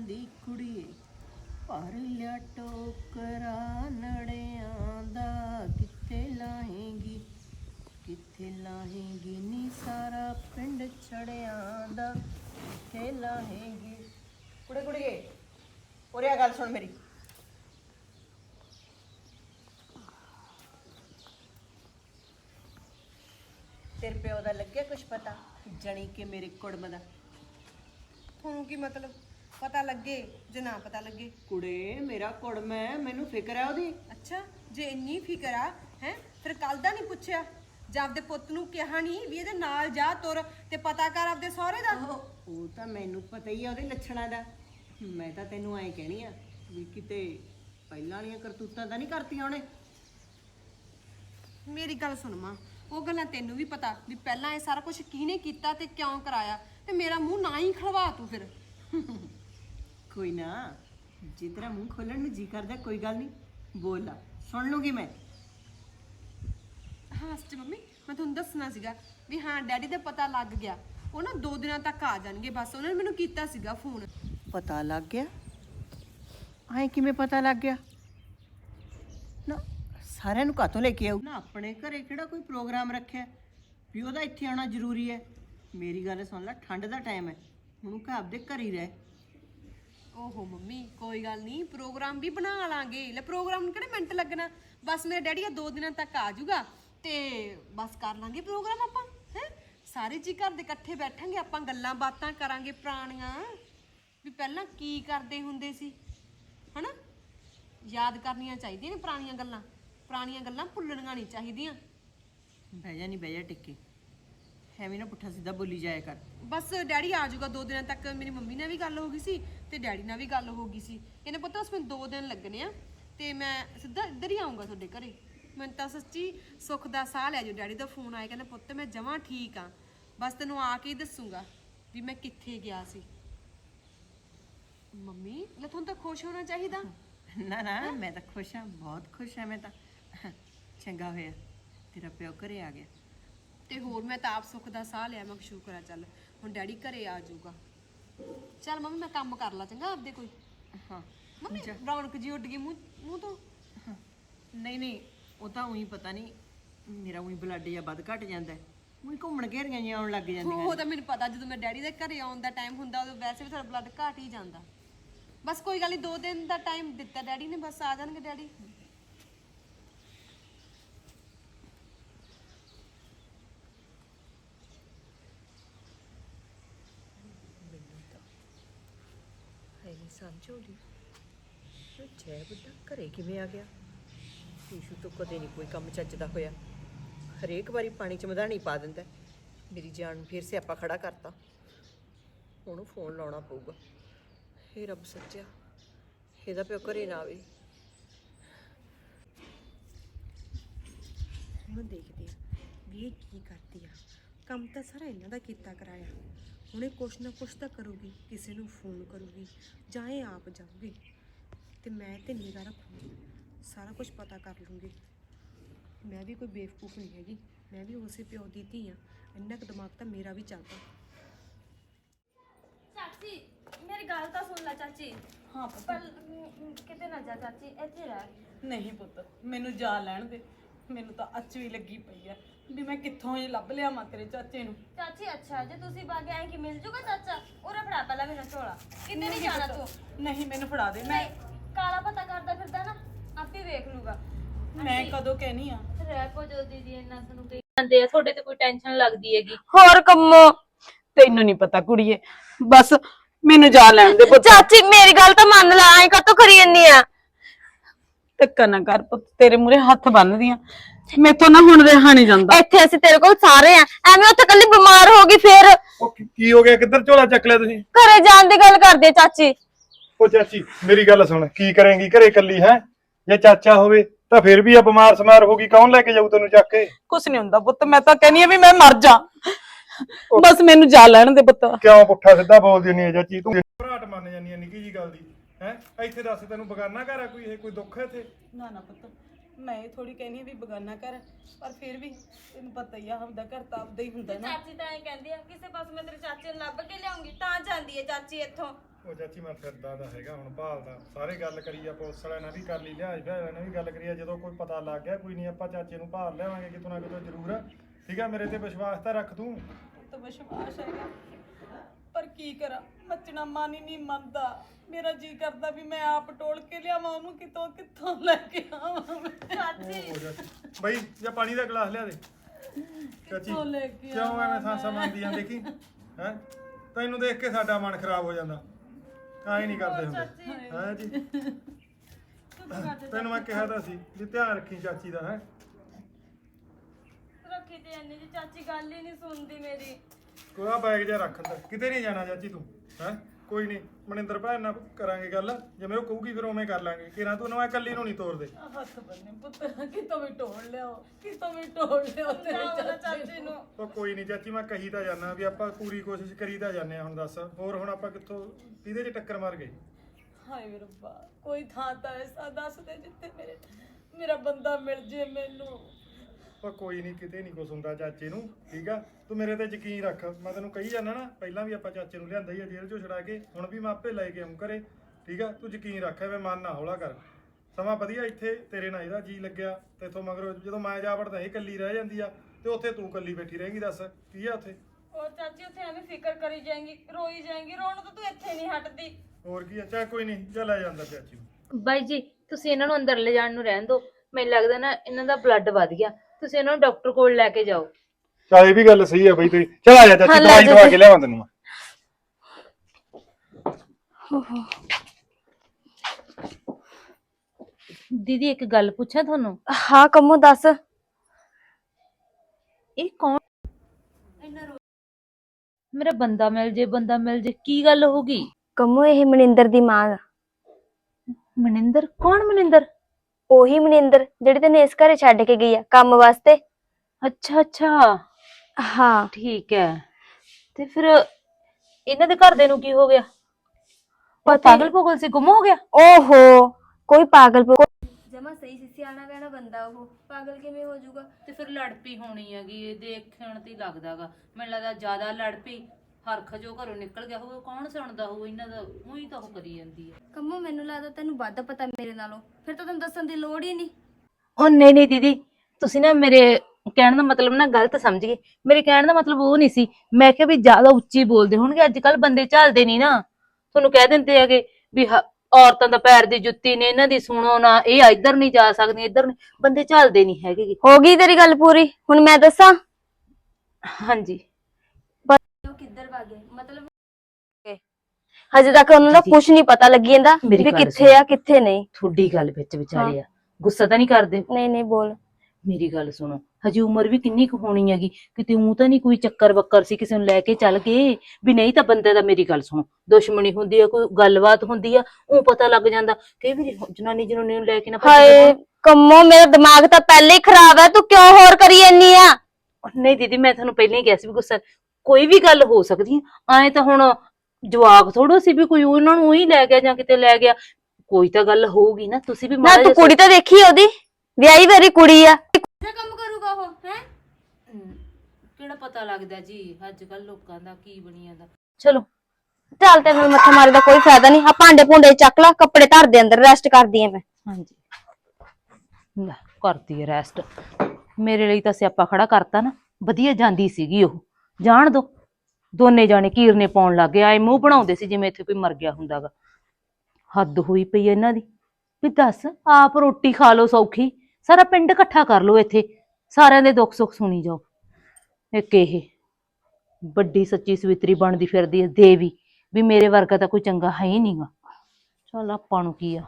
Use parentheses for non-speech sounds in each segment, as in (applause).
ਜਾਂਦੀ ਕੁੜੀਏ ਭਰ ਲਿਆ ਟੋਕਰਾ ਨੜਿਆਂ ਦਾ ਕਿੱਥੇ ਲਾਹੇਂਗੀ ਕਿੱਥੇ ਲਾਹੇਂਗੀ ਨੀ ਸਾਰਾ ਪਿੰਡ ਛੜਿਆਂ ਦਾ ਕਿੱਥੇ ਲਾਹੇਂਗੀ ਕੁੜੇ, ਕੁੜੀਏ, ਉਰੇ ਆ ਗੱਲ ਸੁਣ ਮੇਰੀ। ਤੇਰੇ ਪਿਓ ਦਾ ਲੱਗਿਆ ਕੁਛ ਪਤਾ? ਜਣੀ ਕਿ ਮੇਰੇ ਕੁੜਮ ਦਾ। ਤੁਹਾਨੂੰ ਕੀ ਮਤਲਬ? ਪਤਾ ਲੱਗੇ ਜੇ ਨਾ ਪਤਾ ਲੱਗੇ। ਕੁੜੇ ਮੇਰਾ ਕੁੜਮ ਹੈ ਮੈਨੂੰ ਫਿਕਰ ਹੈ ਉਹਦੀ। ਅੱਛਾ ਜੇ ਇੰਨੀ ਫਿਕਰ ਆ ਹੈ ਫਿਰ ਕੱਲ ਦਾ ਨਹੀਂ ਪੁੱਛਿਆ? ਜਾਂ ਆਪਦੇ ਪੁੱਤ ਨੂੰ ਕਿਹਾ ਨਹੀਂ ਵੀ ਇਹਦੇ ਨਾਲ ਜਾ ਤੁਰ ਤੇ ਪਤਾ ਕਰ ਆਪਦੇ ਸਹੁਰੇ ਦਾ? ਉਹ ਉਹ ਤਾਂ ਮੈਨੂੰ ਪਤਾ ਹੀ ਆ ਉਹਦੇ ਲੱਛਣਾਂ ਦਾ। ਮੈਂ ਤਾਂ ਤੈਨੂੰ ਐਂ ਕਹਿਣੀ ਆ ਵੀ ਕਿਤੇ ਪਹਿਲਾਂ ਵਾਲੀਆਂ ਕਰਤੂਤਾਂ ਤਾਂ ਨਹੀਂ ਕਰਤੀਆਂ ਉਹਨੇ। ਮੇਰੀ ਗੱਲ ਸੁਣ ਮਾਂ ਉਹ ਗੱਲਾਂ ਤੈਨੂੰ ਵੀ ਪਤਾ ਵੀ ਪਹਿਲਾਂ ਇਹ ਸਾਰਾ ਕੁਝ ਕਿਹਨੇ ਕੀਤਾ ਤੇ ਕਿਉਂ ਕਰਾਇਆ? ਤੇ ਮੇਰਾ ਮੂੰਹ ਨਾ ਹੀ ਖਲਵਾ ਤੂੰ ਫਿਰ। ਕੋਈ ਨਾ। ਜੇ ਤੇਰਾ ਮੂੰਹ ਖੋਲਣ ਨੂੰ ਜੀ ਕਰਦਾ ਕੋਈ ਗੱਲ ਨਹੀਂ। ਬੋਲ ਲਾ। ਸੁਣ ਲੂਗੀ ਮੈਂ। ਹਾਂ ਸੱਚ ਮੰਮੀ ਮੈਂ ਤੁਹਾਨੂੰ ਦੱਸਣਾ ਸੀਗਾ ਵੀ ਹਾਂ ਡੈਡੀ ਦਾ ਪਤਾ ਲੱਗ ਗਿਆ। ਉਹ ਨਾ ਦੋ ਦਿਨਾਂ ਤੱਕ ਆ ਜਾਣਗੇ ਬਸ ਉਹਨਾਂ ਨੇ ਮੈਨੂੰ ਕੀਤਾ ਸੀਗਾ ਫੋਨ। ਪਤਾ ਲੱਗ ਗਿਆ? ਐਂ ਕਿਵੇਂ ਪਤਾ ਲੱਗ ਗਿਆ? ਨਾ ਸਾਰਿਆਂ ਨੂੰ ਕਾਤੋਂ ਲੈ ਕੇ ਆਉ ਨਾ ਆਪਣੇ ਘਰੇ ਕਿਹੜਾ ਕੋਈ ਪ੍ਰੋਗਰਾਮ ਰੱਖਿਆ? ਵੀ ਉਹਦਾ ਇੱਥੇ ਆਉਣਾ ਜ਼ਰੂਰੀ ਹੈ। ਮੇਰੀ ਗੱਲ ਸੁਣ ਲੈ ਠੰਡ ਦਾ ਟਾਈਮ ਹੈ। ਹੁਣ ਘਰ ਆਪਦੇ ਘਰ ਹੀ ਰਹਿ। ਓਹੋ ਮੰਮੀ ਕੋਈ ਗੱਲ ਨਹੀਂ ਪ੍ਰੋਗਰਾਮ ਵੀ ਬਣਾ ਲਾਂਗੇ। ਲੈ ਪ੍ਰੋਗਰਾਮ ਨੂੰ ਕਿਹੜੇ ਮਿੰਟ ਲੱਗਣਾ? ਬਸ ਮੇਰੇ ਡੈਡੀ ਆ ਦੋ ਦਿਨਾਂ ਤੱਕ ਆ ਜਾਊਗਾ ਤੇ ਬਸ ਕਰ ਲਾਂਗੇ ਪ੍ਰੋਗਰਾਮ ਆਪਾਂ ਹੈ? ਸਾਰੇ ਜੀ ਘਰ ਦੇ ਇਕੱਠੇ ਬੈਠਾਂਗੇ ਆਪਾਂ ਗੱਲਾਂ ਬਾਤਾਂ ਕਰਾਂਗੇ ਪੁਰਾਣੀਆਂ। ਵੀ ਪਹਿਲਾਂ ਕੀ ਕਰਦੇ ਹੁੰਦੇ ਸੀ ਹਨਾ? ਯਾਦ ਕਰਨੀਆਂ ਚਾਹੀਦੀਆਂ ਨੇ ਪੁਰਾਣੀਆਂ ਗੱਲਾਂ। ਪੁਰਾਣੀਆਂ ਗੱਲਾਂ ਭੁੱਲਣੀਆਂ ਨਹੀਂ ਚਾਹੀਦੀਆਂ। ਬਹਿ ਜਾ ਨਹੀਂ ਬਹਿ ਜਾ ਟਿੱਕੇ। ਐਵੇਂ ਨਾ ਪੁੱਠਾ ਸਿੱਧਾ ਬੋਲੀ ਜਾਇਆ ਕਰ। ਬਸ ਡੈਡੀ ਆ ਜਾਊਗਾ ਦੋ ਦਿਨਾਂ ਤੱਕ ਮੇਰੀ ਮੰਮੀ ਨਾਲ ਵੀ ਗੱਲ ਹੋ ਗਈ ਸੀ। ਤੇ ਡੈਡੀ ਨਾਲ ਵੀ ਗੱਲ ਹੋ ਗਈ ਸੀ। ਕਹਿੰਦੇ ਪਤਾ ਉਸ ਮੈਨੂੰ ਦੋ ਦਿਨ ਲੱਗਣੇ ਆ ਤੇ ਮੈਂ ਸਿੱਧਾ ਇੱਧਰ ਹੀ ਆਉਂਗਾ ਤੁਹਾਡੇ ਘਰੇ। ਮੈਨੂੰ ਤਾਂ ਸੱਚੀ ਸੁੱਖ ਦਾ ਸਾਹ ਲੈ ਜੋ ਡੈਡੀ ਦਾ ਫੋਨ ਆਇਆ ਕਹਿੰਦਾ ਪੁੱਤ ਮੈਂ ਜਮਾਂ ਠੀਕ ਆ ਬਸ ਤੈਨੂੰ ਆ ਕੇ ਹੀ ਦੱਸੂਗਾ ਵੀ ਮੈਂ ਕਿੱਥੇ ਗਿਆ ਸੀ। ਮੰਮੀ ਲੈ ਤੁਹਾਨੂੰ ਤਾਂ ਖੁਸ਼ ਹੋਣਾ ਚਾਹੀਦਾ। ਨਾ ਨਾ ਮੈਂ ਤਾਂ ਖੁਸ਼ ਹਾਂ ਬਹੁਤ ਖੁਸ਼ ਹਾਂ ਮੈਂ ਤਾਂ। ਚੰਗਾ ਹੋਇਆ ਤੇਰਾ ਪਿਓ ਘਰੇ ਆ ਗਿਆ। ਤੇ ਹੋਰ ਮੈਂ ਤਾਂ ਆਪ ਸੁੱਖ ਦਾ ਸਾਹ ਲਿਆ ਮੈਂ ਕਿਹਾ ਸ਼ੁਕਰ ਆ ਚੱਲ ਹੁਣ ਡੈਡੀ ਘਰੇ ਆ ਜਾਊਗਾ। ਚੱਲ ਮੰਮੀ ਮੈਂ ਕੰਮ ਕਰ ਲਾ ਚੰਗਾ ਆਪਦੇ ਕੋਈ। ਹਾਂ ਮੰਮੀ ਰੌਣਕ ਜੀ ਉੱਡ ਗਈ ਮੂੰਹ ਮੂੰਹ ਤੋਂ। ਨਹੀਂ ਨਹੀਂ ਉਹ ਤਾਂ ਉਹੀ ਪਤਾ ਨਹੀਂ ਮੇਰਾ ਉਹੀ ਬਲੱਡ ਜਾਂ ਵੱਧ ਘਟ ਜਾਂਦਾ ਹੈ। ਉਹੀ ਘੁੰਮਣ ਘੇਰੀਆਂ ਜਿਹੀਆਂ ਆਉਣ ਲੱਗ ਜਾਂਦੀਆਂ ਉਹ ਤਾਂ ਮੈਨੂੰ ਪਤਾ ਜਦੋਂ ਮੈਂ ਡੈਡੀ ਦੇ ਘਰੇ ਆਉਣ ਦਾ ਟਾਈਮ ਹੁੰਦਾ ਉਦੋਂ ਵੈਸੇ ਵੀ ਤੁਹਾਡਾ ਬਲੱਡ ਘਟ ਹੀ ਜਾਂਦਾ। ਬਸ ਕੋਈ ਗੱਲ ਨਹੀਂ ਦੋ ਦਿਨ ਦਾ ਟਾਈਮ ਦਿੱਤਾ ਡੈਡੀ ਨੇ ਬਸ ਆ ਜਾਣਗੇ ਡੈਡੀ। ਹੈ ਨਹੀਂ ਸਮਝੋਲੀ ਜੈ ਬੁੱਢਾ ਘਰੇ ਕਿਵੇਂ ਆ ਗਿਆ? ਈਸ਼ੂ ਤੋਂ ਕਦੇ ਨਹੀਂ ਕੋਈ ਕੰਮ ਚੱਜਦਾ ਹੋਇਆ। ਹਰੇਕ ਵਾਰੀ ਪਾਣੀ ਚ ਮਧਾਣੀ ਪਾ ਦਿੰਦਾ ਮੇਰੀ ਜਾਨ ਨੂੰ ਫਿਰ ਸਿਆਪਾ ਖੜਾ ਕਰਤਾ। ਉਹਨੂੰ ਫੋਨ ਲਾਉਣਾ ਪਊਗਾ। ਹੇ ਰੱਬ ਸੱਚਿਆ, ਇਹਦਾ ਪਿਓ ਘਰੇ ਨਾ ਆਵੇ। ਹੁਣ ਦੇਖਦੇ ਆ ਵੀ ਇਹ ਕੀ ਕਰਦੀ ਆ। ਕੰਮ ਤਾਂ ਸਾਰਾ ਇਹਨਾਂ ਦਾ ਕੀਤਾ ਕਰਾਇਆ। ਹੁਣ ਕੁਛ ਨਾ ਕੁਛ ਤਾਂ ਕਰੂਗੀ ਕਿਸੇ ਨੂੰ ਫੋਨ ਕਰੂਗੀ ਜਾਂ ਇਹ ਆਪ ਜਾਊਗੀ। ਤੇ ਮੈਂ ਤੇ ਨਿਗਾਹ ਰੱਖੂਗੀ ਸਾਰਾ ਕੁਝ ਪਤਾ ਕਰ ਲੂੰਗੀ। ਮੈਂ ਵੀ ਕੋਈ ਬੇਵਕੂਫ ਨਹੀਂ ਹੈਗੀ ਮੈਂ ਵੀ ਉਸੇ ਪਿਓ ਦੀ ਧੀ ਆ ਇੰਨਾ ਕੁ ਦਿਮਾਗ ਤਾਂ ਮੇਰਾ ਵੀ ਚੱਲਦਾ। ਚਾਚੀ ਮੇਰੀ ਗੱਲ ਤਾਂ ਸੁਣ ਲੈ ਚਾਚੀ। ਹਾਂ ਪੁੱਤ। ਪਰ ਮ, ਕਿਤੇ ਨਾ ਜਾ ਚਾਚੀ ਇੱਥੇ ਰਹਿ। ਨਹੀਂ ਪੁੱਤ ਮੈਨੂੰ ਜਾ ਲੈਣ ਦੇ। ਮੈਨੂੰ ਤਾਂ ਅੱਚ ਵੀ ਲੱਗੀ ਪਈ ਆ ਵੀ ਮੈਂ ਕਿੱਥੋਂ ਇਹ ਲੱਭ ਲਿਆ ਮਾ ਤੇਰੇ ਚਾਚੇ ਨੂੰ। ਚਾਚੀ ਅੱਛਾ ਜੇ ਤੁਸੀਂ ਬਾਗੇ ਆਏ ਕਿ ਮਿਲ ਜੂਗਾ ਚਾਚਾ ਉਰੇ ਫੜਾ ਪਹਿਲਾਂ ਮੇਰਾ ਝੋਲਾ। ਕਿਤੇ ਨਹੀਂ ਜਾਣਾ ਤੂੰ? ਨਹੀਂ ਮੈਨੂੰ ਫੜਾ ਦੇ ਮੈਂ ਨਹੀਂ ਕਾਲਾ ਪਤਾ ਕਰਦਾ ਫਿਰਦਾ ਨਾ ਆਪੇ ਵੇਖ ਲੂਗਾ। ਮੈਂ ਕਦੋਂ ਕਹਿਨੀ ਆ? ਰਹਿ ਪੋ ਜੋ ਦੀਦੀ ਇੰਨਾ ਤੁਹਾਨੂੰ ਕਹੀ ਜਾਂਦੇ ਆ ਤੁਹਾਡੇ ਤੇ ਕੋਈ ਟੈਨਸ਼ਨ ਲੱਗਦੀ ਹੈਗੀ। ਹੋਰ ਕੰਮੋ ਤੈਨੂੰ ਨਹੀਂ ਪਤਾ ਕੁੜੀਏ ਬਸ ਮੈਨੂੰ ਜਾ ਲੈਣ ਦੇ ਪੁੱਤ। ਚਾਚੀ ਮੇਰੀ ਗੱਲ ਤਾਂ ਮੰਨ ਲੈ ਐਂ ਕਾਤੋਂ ਕਰੀ ਜੰਨੀ ਆ? ਧੱਕਾ ਨਾ ਕਰ ਪੁੱਤ ਤੇਰੇ ਮੂਰੇ ਹੱਥ ਬੰਨਦੀਆਂ ਮੈਥੋਂ ਨਾ ਹੁਣ ਰਿਹਾ ਨਹੀਂ ਜਾਂਦਾ। ਇੱਥੇ ਅਸੀਂ ਤੇਰੇ ਕੋਲ ਸਾਰੇ ਆ। ਐਵੇਂ ਉੱਥੇ ਕੱਲੀ ਬਿਮਾਰ ਹੋ ਗਈ ਫੇਰ। ਉਹ ਕੀ- ਕੀ ਹੋ ਗਿਆ? ਕਿੱਧਰ ਝੋਲਾ ਚੱਕ ਲਿਆ ਤੁਸੀਂ? ਘਰੇ ਜਾਣ ਦੀ ਗੱਲ ਕਰਦੇ ਚਾਚੀ। ਉਹ ਚਾਚੀ ਮੇਰੀ ਗੱਲ ਸੁਣ ਕੀ ਕਰੇਂਗੀ? ਘਰੇ ਇਕੱਲੀ ਹੈ? ਜੇ ਚਾਚਾ ਹੋਵੇ ਤਾਂ ਫਿਰ ਵੀ ਆ ਬਿਮਾਰ ਸਮਾਰ ਹੋ ਗਈ। ਕੌਣ ਲੈ ਕੇ ਜਾਊ ਤੈਨੂੰ ਚੱਕ ਕੇ? ਕੁਛ ਨਹੀਂ ਹੁੰਦਾ ਪੁੱਤ ਮੈਂ ਤਾਂ ਕਹਿੰਨੀ ਆ ਵੀ ਮੈਂ ਮਰ ਜਾ। ਬਸ ਮੈਨੂੰ ਜਾ ਲੈਣ ਦੇ ਪੁੱਤ। ਕਿਉਂ ਪੁੱਠਾ ਸਿੱਧਾ ਬੋਲਦੀ ਹੁੰਨੀ ਹੈ ਚਾਚੀ? ਤੂੰ ਭਰਾਟ ਮੰਨ ਜਾਂਦੀ ਹੈ ਨਿੱਕੀ ਜੀ ਗੱਲ ਦੀ। ਹੈ? ਇੱਥੇ ਦੱਸ ਤੈਨੂੰ ਬਗਾਨਾ ਘਰ ਆ ਕੋਈ? ਇਹ ਕੋਈ ਦੁੱਖ ਹੈ ਇੱਥੇ? ਨਾ ਨਾ ਪੁੱਤ। ਮੈਂ ਇਹ ਥੋੜੀ ਕਹਿਨੀ ਵੀ ਬਗਾਨਾ ਕਰ ਪਰ ਫਿਰ ਵੀ ਤੈਨੂੰ ਪਤਾ ਹੀ ਆ ਆਪਦਾ ਘਰ ਤਾਂ ਆਪਦਾ ਹੀ ਹੁੰਦਾ ਨਾ। ਚਾਚੀ ਤਾਂ ਐਂ ਕਹਿੰਦੀ ਆ ਕਿਸੇ ਪਾਸੇ ਮੈਂ ਤੇਰੇ ਚਾਚੇ ਨੂੰ ਲੱਭ ਕੇ ਲਿਆਉਂਗੀ ਤਾਂ ਜਾਂਦੀ ਹੈ ਚਾਚੀ ਇੱਥੋਂ। ਉਹ ਚਾਚੀ ਮੈਂ ਫਿਰਦਾ ਦਾ ਹੈਗਾ ਹੁਣ ਭਾਲਦਾ। ਸਾਰੇ ਗੱਲ ਕਰੀ ਆ ਪੁਲਿਸ ਵਾਲਿਆਂ ਨਾਲ ਵੀ ਕਰ ਲਈ ਲਿਆ ਵਾਲਿਆਂ ਨਾਲ ਵੀ ਗੱਲ ਕਰੀ ਆ ਜਦੋਂ ਕੋਈ ਪਤਾ ਲੱਗ ਗਿਆ ਕੋਈ ਨਹੀਂ ਆਪਾਂ ਚਾਚੇ ਨੂੰ ਭਾਲ ਲਿਆਵਾਂਗੇ ਕਿਤੋਂ ਨਾ ਕਿਤੋਂ ਜ਼ਰੂਰ। ਠੀਕ ਆ ਮੇਰੇ ਤੇ ਵਿਸ਼ਵਾਸ ਤਾਂ ਰੱਖ ਤੂੰ। ਤਾਂ ਵਿਸ਼ਵਾਸ ਹੈਗਾ। ਪਰ ਕੀ ਕਰਾਂ? ਮੱਚਣਾ ਮਨ ਹੀ ਨਹੀਂ ਮੰਨਦਾ। ਮੇਰਾ ਜੀ ਕਰਦਾ ਵੀ ਮੈਂ ਆਪ ਟੋਲ ਕੇ ਲਿਆਵਾਂ ਉਹਨੂੰ ਕਿਤੋਂ ਕਿੱਥੋਂ ਲੈ ਕੇ ਆਵਾਂ ਮੈਂ? ਚਾਚੀ। ਬਈ ਜਾਂ ਪਾਣੀ ਦਾ ਗਲਾਸ ਲਿਆ ਦੇ। ਚਾਚੀ ਕਿੱਥੋਂ ਲੈ ਕੇ ਕਿਉਂ ਐਵੇਂ ਸਾਂਸਾਂ ਮੰਨਦੀ ਆਂ ਦੇਖੀ? ਹੈ? ਤੈਨੂੰ ਦੇਖ ਕੇ ਸਾਡਾ ਮਨ ਖਰਾਬ ਹੋ ਜਾਂਦਾ। ਐਂ ਨਹੀਂ ਕਰਦੇ ਹੁੰਦੇ। ਹੈ ਜੀ? ਤੈਨੂੰ ਮੈਂ ਕਿਹਾ ਤਾਂ ਸੀ ਵੀ ਧਿਆਨ ਰੱਖੀ ਚਾਚੀ ਦਾ ਹੈ? ਰੱਖੀ ਤੇ ਐਨੀ ਜੀ ਚਾਚੀ ਗੱਲ ਹੀ ਨਹੀਂ ਸੁਣਦੀ ਮੇਰੀ। ਕੋਈ ਆ ਬੈਗ ਜਿਹਾ ਰੱਖ ਅੰਦਰ। ਕਿਤੇ ਨਹੀਂ ਜਾਣਾ ਚਾਚੀ ਤੂੰ ਹੈ? ਕੋਈ ਨਹੀਂ ਮਨਿੰਦਰ ਭੈਣ ਨਾਲ ਕਰਾਂਗੇ ਗੱਲ। ਜਿਵੇਂ ਉਹ ਕਹੂਗੀ ਫਿਰ ਉਵੇਂ ਕਰ ਲਾਂਗੇ। ਕਿਰਾਂ ਤੂੰ ਨਾ ਇਕੱਲੀ ਨੂੰ ਨਹੀਂ ਤੋਰਦੇ। ਹੱਥ ਬੰਨੇ ਪੁੱਤ ਕਿਤੋਂ ਵੀ ਟੋਲ ਲਿਆਓ ਕਿਤੋਂ ਵੀ ਟੋਲ ਲਿਆਓ ਤੇਰੇ ਸਮਝਾਓ ਨਾ ਚਾਚੇ ਚਾਚੀ ਨੂੰ। ਨੂੰ। ਉਹ ਕੋਈ ਨਹੀਂ ਚਾਚੀ ਮੈਂ ਕਹੀ ਤਾਂ ਜਾਣਾ ਵੀ ਆਪਾਂ ਪੂਰੀ ਕੋਸ਼ਿਸ਼ ਕਰੀ ਤਾਂ ਜਾਂਦੇ ਹੁਣ ਦੱਸ। ਹੋਰ ਹੁਣ ਆਪਾਂ ਕਿੱਥੋਂ ਕਿਹਦੇ 'ਚ ਟੱਕਰ ਮਾਰ ਗਏ? ਹਾਏ ਮੇਰੇ ਰੱਬਾ ਕੋਈ ਥਾਂ ਤਾਂ ਐਸਾ ਦੱਸ ਦੇ ਜਿੱਥੇ ਮੇਰੇ ਮੇਰਾ ਬੰਦਾ ਮਿਲ ਜੇ ਮੈਨੂੰ। ਉਹ ਕੋਈ ਨਹੀਂ ਕਿਤੇ ਨਹੀਂ ਕੁਛ ਹੁੰਦਾ ਚਾਚੇ ਨੂੰ ਠੀਕ ਆ? ਤੂੰ ਮੇਰੇ ਤੇ ਯਕੀਨ ਰੱਖ ਮੈਂ ਤੈਨੂੰ ਕਹੀ ਜਾਂਦਾ ਨਾ ਪਹਿਲਾਂ ਵੀ ਆਪਾਂ ਚਾਚੇ ਨੂੰ ਲਿਆਂਦਾ ਹੀ ਆ ਜੇਲ੍ਹ ਚੋਂ ਛੁਡਾ ਕੇ ਹੁਣ ਵੀ ਮੈਂ ਆਪੇ ਲੈ ਕੇ ਆਉਂ ਘਰੇ ਠੀਕ ਆ? ਤੂੰ ਯਕੀਨ ਰੱਖ ਐਵੇਂ ਮਨ ਨਾ ਹੌਲਾ ਕਰ। ਸਮਾਂ ਵਧੀਆ ਇੱਥੇ ਤੇਰੇ ਨਾਲ ਇਹਦਾ ਜੀ ਲੱਗਿਆ ਤੇ ਇਥੋਂ ਮਗਰੋਂ ਜਦੋਂ ਮੈਂ ਜਾ ਵੜਦਾ ਇਹ ਇਕੱਲੀ ਰਹਿ ਜਾਂਦੀ ਆ ਤੇ ਉੱਥੇ ਤੂੰ ਇਕੱਲੀ ਬੈਠੀ ਰਹੇਂਗੀ ਦੱਸ ਕੀ ਆ ਉੱਥੇ? ਉਹ ਚਾਚੀ ਉੱਥੇ ਐਵੇਂ ਫਿਕਰ ਕਰੀ ਜਾਏਂਗੀ ਰੋਈ ਜਾਏਂਗੀ ਰੋਣ ਤੋਂ ਤੂੰ ਇੱਥੇ ਨਹੀਂ ਹਟਦੀ। ਹੋਰ ਕੀ ਆ? ਚਾਹ ਕੋਈ ਨਹੀਂ ਜਾ ਲੈ ਜਾਂਦਾ ਚਾਚੀ ਨੂੰ। ਬਾਈ ਜੀ ਤੁਸੀਂ ਇਹਨਾਂ ਨੂੰ ਅੰਦਰ ਲੈ ਜਾਣ ਨੂੰ ਰਹਿਣ ਦਿਓ। ਮੈਨੂੰ ਲੱਗਦਾ ਨਾ ਇਹਨਾਂ ਦਾ ਬਲੱਡ ਵੱਧ ਗਿਆ। ਤੁਸੀਂ ਇਹਨਾਂ ਨੂੰ ਡਾਕਟਰ ਕੋਲ ਲੈ ਕੇ ਜਾਓ। ਚੱਲ ਇਹ ਵੀ ਗੱਲ ਸਹੀ ਆ ਬਈ ਤੇਰੀ। ਚਲ ਆ ਜਾ ਚਾਚੀ ਹਾਂ, ਲੈ ਦਵਾਈ ਜਾ ਦਵਾ। ਕੇ ਲਿਆਵਾਂ ਤੈਨੂੰ ਮੈਂ। ਦੀਦੀ ਇੱਕ ਗੱਲ ਪੁੱਛਾਂ ਤੁਹਾਨੂੰ? ਹਾਂ ਕੰਮੋ ਦੱਸ। ਇਹ ਕੌਣ? ਮੇਰਾ ਬੰਦਾ ਮਿਲ ਜੇ ਬੰਦਾ ਮਿਲ ਜੇ ਕੀ ਗੱਲ ਹੋ ਗਈ? ਕੰਮੋ ਇਹ ਮਨਿੰਦਰ ਦੀ ਮਾਂ ਆ। ਮਨਿੰਦਰ? ਕੌਣ ਮਨਿੰਦਰ? ਉਹੀ ਮਨਿੰਦਰ ਜਿਹੜੀ ਤੈਨੂੰ ਇਸ ਘਰੇ ਛੱਡ ਕੇ ਗਈ ਆ ਕੰਮ ਵਾਸਤੇ? ਅੱਛਾ ਅੱਛਾ। ਹਾਂ। ਠੀਕ ਹੈ। ਤੇ ਫਿਰ ਇਹਨਾਂ ਦੇ ਘਰ ਦੇ ਨੂੰ ਕੀ ਹੋ ਗਿਆ? ਉਹ ਪਤਾ- ਪਾਗਲ ਪੋਗਲ ਸੀ ਗੁੰਮ ਹੋ ਗਿਆ? ਓਹੋ ਕੋਈ ਪਾਗਲ ਜਮਾ ਸਹੀ ਸੀ ਸਿਆਣਾ ਕਹਿਣਾ ਬੰਦਾ ਉਹ। ਪਾਗਲ ਕਿਵੇਂ ਹੋ ਜਾਊਗਾ? ਤੇ ਫਿਰ ਲੜ ਪਈ ਹੋਣੀ ਹੈਗੀ ਇਹ ਦੇਖਣ ਤੇ ਹੀ ਲੱਗਦਾਗਾ ਮੈਨੂੰ ਲੱਗਦਾ ਜ਼ਿਆਦਾ ਲੜ ਪਈ ਹਰਖ ਜੋ ਘਰੋਂ ਨਿਕਲ ਗਿਆ ਹੋਵੇ ਕੌਣ ਸੁਣਦਾ ਹੋਊ? ਇਹਨਾਂ ਦਾ ਉਹੀ ਤਾਂ ਉਹ ਕਰੀ ਜਾਂਦੀ ਹੈ। ਕੰਮੋ ਮੈਨੂੰ ਲੱਗਦਾ ਤੈਨੂੰ ਵੱਧ ਪਤਾ ਮੇਰੇ ਨਾਲੋਂ। ਫਿਰ ਤਾਂ ਤੈਨੂੰ ਦੱਸਣ ਦੀ ਲੋੜ ਹੀ ਨਹੀਂ। ਉਹ ਨਹੀਂ ਨਹੀਂ ਦੀਦੀ ਤੁਸੀਂ ਨਾ ਮੇਰੇ ਕਹਿਣ ਦਾ ਮਤਲਬ ਨਾ ਗਲਤ ਸਮਝ ਗਏ। ਮੇਰੇ ਕਹਿਣ ਦਾ ਮਤਲਬ ਉਹ ਨਹੀਂ ਸੀ। ਮੈਂ ਕਿਹਾ ਵੀ ਜ਼ਿਆਦਾ ਉੱਚੀ ਬੋਲਦੇ ਹੋਣਗੇ ਅੱਜ ਕੱਲ ਬੰਦੇ ਝੱਲਦੇ ਨਹੀਂ ਨਾ। ਤੁਹਾਨੂੰ ਕਹਿ ਦਿੰਦੇ ਹੈਗੇ ਵੀ ਹ- ਔਰਤਾਂ ਦਾ ਪੈਰ ਦੀ ਜੁੱਤੀ ਨੇ ਇਹਨਾਂ ਦੀ ਸੁਣੋ ਨਾ ਇਹ ਇੱਧਰ ਨਹੀਂ ਜਾ ਸਕਦੀਆਂ ਇੱਧਰ ਨਹੀਂ। ਬੰਦੇ ਝੱਲਦੇ ਨਹੀਂ ਹੈਗੇ। ਗੇ। ਹੋ ਗਈ ਤੇਰੀ ਗੱਲ ਪੂਰੀ। ਹੁਣ ਮੈਂ ਦੱਸਾਂ? ਹਾਂਜੀ। ਮਤਲਬ ਹਜੇ ਤੱਕ ਉਹਨਾਂ ਦਾ। ਕੁਝ ਨਹੀਂ ਪਤਾ ਲੱਗੀ ਜਾਂਦਾ ਮੇਰੀ ਵੀ ਗੱਲ ਕਿੱਥੇ। ਆ ਕਿੱਥੇ ਨਹੀਂ। ਤੁਹਾਡੀ ਗੱਲ ਵਿੱਚ ਵਿਚਾਲੇ ਆ। ਗੁੱਸਾ ਤਾਂ ਨਹੀਂ ਕਰਦੇ? ਨਹੀਂ ਨਹੀਂ ਬੋਲ। ਮੇਰੀ ਗੱਲ ਸੁਣੋ। ਹਜੇ ਉਮਰ ਵੀ ਕਿੰਨੀ ਕੁ ਹੋਣੀ ਹੈਗੀ? ਕਿਤੇ ਉਹ ਤਾਂ ਨਹੀਂ ਕੋਈ ਚੱਕਰ ਬੱਕਰ ਸੀ ਕਿਸੇ ਨੂੰ ਲੈ ਕੇ ਚੱਲ ਗਏ? ਵੀ ਨਹੀਂ ਤਾਂ ਬੰਦੇ ਦਾ ਮੇਰੀ ਗੱਲ ਸੁਣੋ। ਦੁਸ਼ਮਣੀ ਹੁੰਦੀ ਆ ਕੋਈ ਗੱਲਬਾਤ ਹੁੰਦੀ ਆ ਉਹ ਪਤਾ ਲੱਗ ਜਾਂਦਾ। ਕਈ ਵਾਰੀ ਜਨਾਨੀ ਜਨਾਨੀ ਨੂੰ ਲੈ ਕੇ ਨਾ ਪਤਾ ਹਾਏ ਲੱਗਾ। ਕੰਮੋ ਮੇਰਾ ਦਿਮਾਗ ਤਾਂ ਪਹਿਲੇ ਹੀ ਖਰਾਬ ਹੈ ਤੂੰ ਕਿਉਂ ਹੋਰ ਕਰੀ ਜਾਨੀ ਆ? ਨਹੀਂ ਦੀਦੀ ਮੈਂ ਤੁਹਾਨੂੰ ਪਹਿਲਾਂ ਹੀ ਕਿਹਾ ਸੀ ਵੀ ਗੁੱਸਾ ਕੋਈ ਵੀ ਗੱਲ ਹੋ ਸਕਦੀ ਹੈ। ਐ ਤਾਂ ਹੁਣ ਜਵਾਕ ਥੋੜੋ ਸੀ ਵੀ ਕੋਈ ਉਹਨਾਂ ਨੂੰ ਉਹੀ ਲੈ ਗਿਆ ਜਾਂ ਕਿਤੇ ਲੈ ਗਿਆ। ਕੋਈ ਤਾਂ ਗੱਲ ਹੋਊਗੀ ਨਾ ਤੁਸੀਂ ਵੀ ਨਾ ਮਾੜਾ ਤੂੰ ਜਿਹਾ ਕੁੜੀ ਤਾਂ ਦੇਖੀ ਉਹਦੀ? ਵਿਆਹੀ ਵਰੀ ਕੁੜੀ ਆ। ਕੰਮ ਕਰੂਗਾ ਉਹ ਹੈ? ਕਿਹੜਾ ਪਤਾ ਲੱਗਦਾ ਜੀ ਅੱਜ ਕੱਲ ਲੋਕਾਂ ਦਾ ਕੀ ਬਣੀ ਜਾਂਦਾ ਚਲੋ ਚੱਲ ਤੇ ਮੈਨੂੰ ਮੱਥਾ ਮਾਰੇ ਦਾ ਕੋਈ ਫਾਇਦਾ ਨਹੀਂ। ਆ ਭਾਂਡੇ ਭੁੰਡੇ ਚੱਕ ਲਾ ਕੱਪੜੇ ਧਰ ਦੇ ਅੰਦਰ ਰੈਸਟ ਕਰਦੀ ਆ ਮੈਂ। ਹਾਂਜੀ। ਲੈ ਕਰਦੀ ਰੈਸਟ ਮੇਰੇ ਲਈ ਤਾਂ ਸਿਆਪਾ ਖੜਾ ਕਰਤਾ ਨਾ ਵਧੀਆ ਜਾਂਦੀ ਸੀਗੀ ਉਹ। ਜਾਣ ਦੋ। ਦੋਨੇ ਜਾਣੇ ਕੀਰਨੇ ਪਾਉਣ ਲੱਗ ਗਏ ਆਏ ਮੂੰਹ ਬਣਾਉਂਦੇ ਸੀ ਜਿਵੇਂ ਇੱਥੇ ਕੋਈ ਮਰ ਗਿਆ ਹੁੰਦਾਗਾ। ਹੱਦ ਹੋਈ ਪਈ ਐ ਇਹਨਾਂ ਦੀ। ਵੀ ਦੱਸ, ਆਪ ਰੋਟੀ ਖਾ ਲਓ ਸੌਖੀ, ਸਾਰਾ ਪਿੰਡ ਇਕੱਠਾ ਕਰ ਲਓ ਇੱਥੇ, ਸਾਰਿਆਂ ਦੇ ਦੁੱਖ ਸੁੱਖ ਸੁਣੀ ਜਾਓ। ਇੱਕ ਇਹ ਵੱਡੀ ਸੱਚੀ ਸਵਿਤਰੀ ਬਣਦੀ ਫਿਰਦੀ ਹੈ ਦੇਵੀ, ਵੀ ਮੇਰੇ ਵਰਗਾ ਤਾਂ ਕੋਈ ਚੰਗਾ ਹੈ ਹੀ ਨਹੀਂਗਾ। ਚਲ ਆਪਾਂ ਨੂੰ ਕੀ ਆ,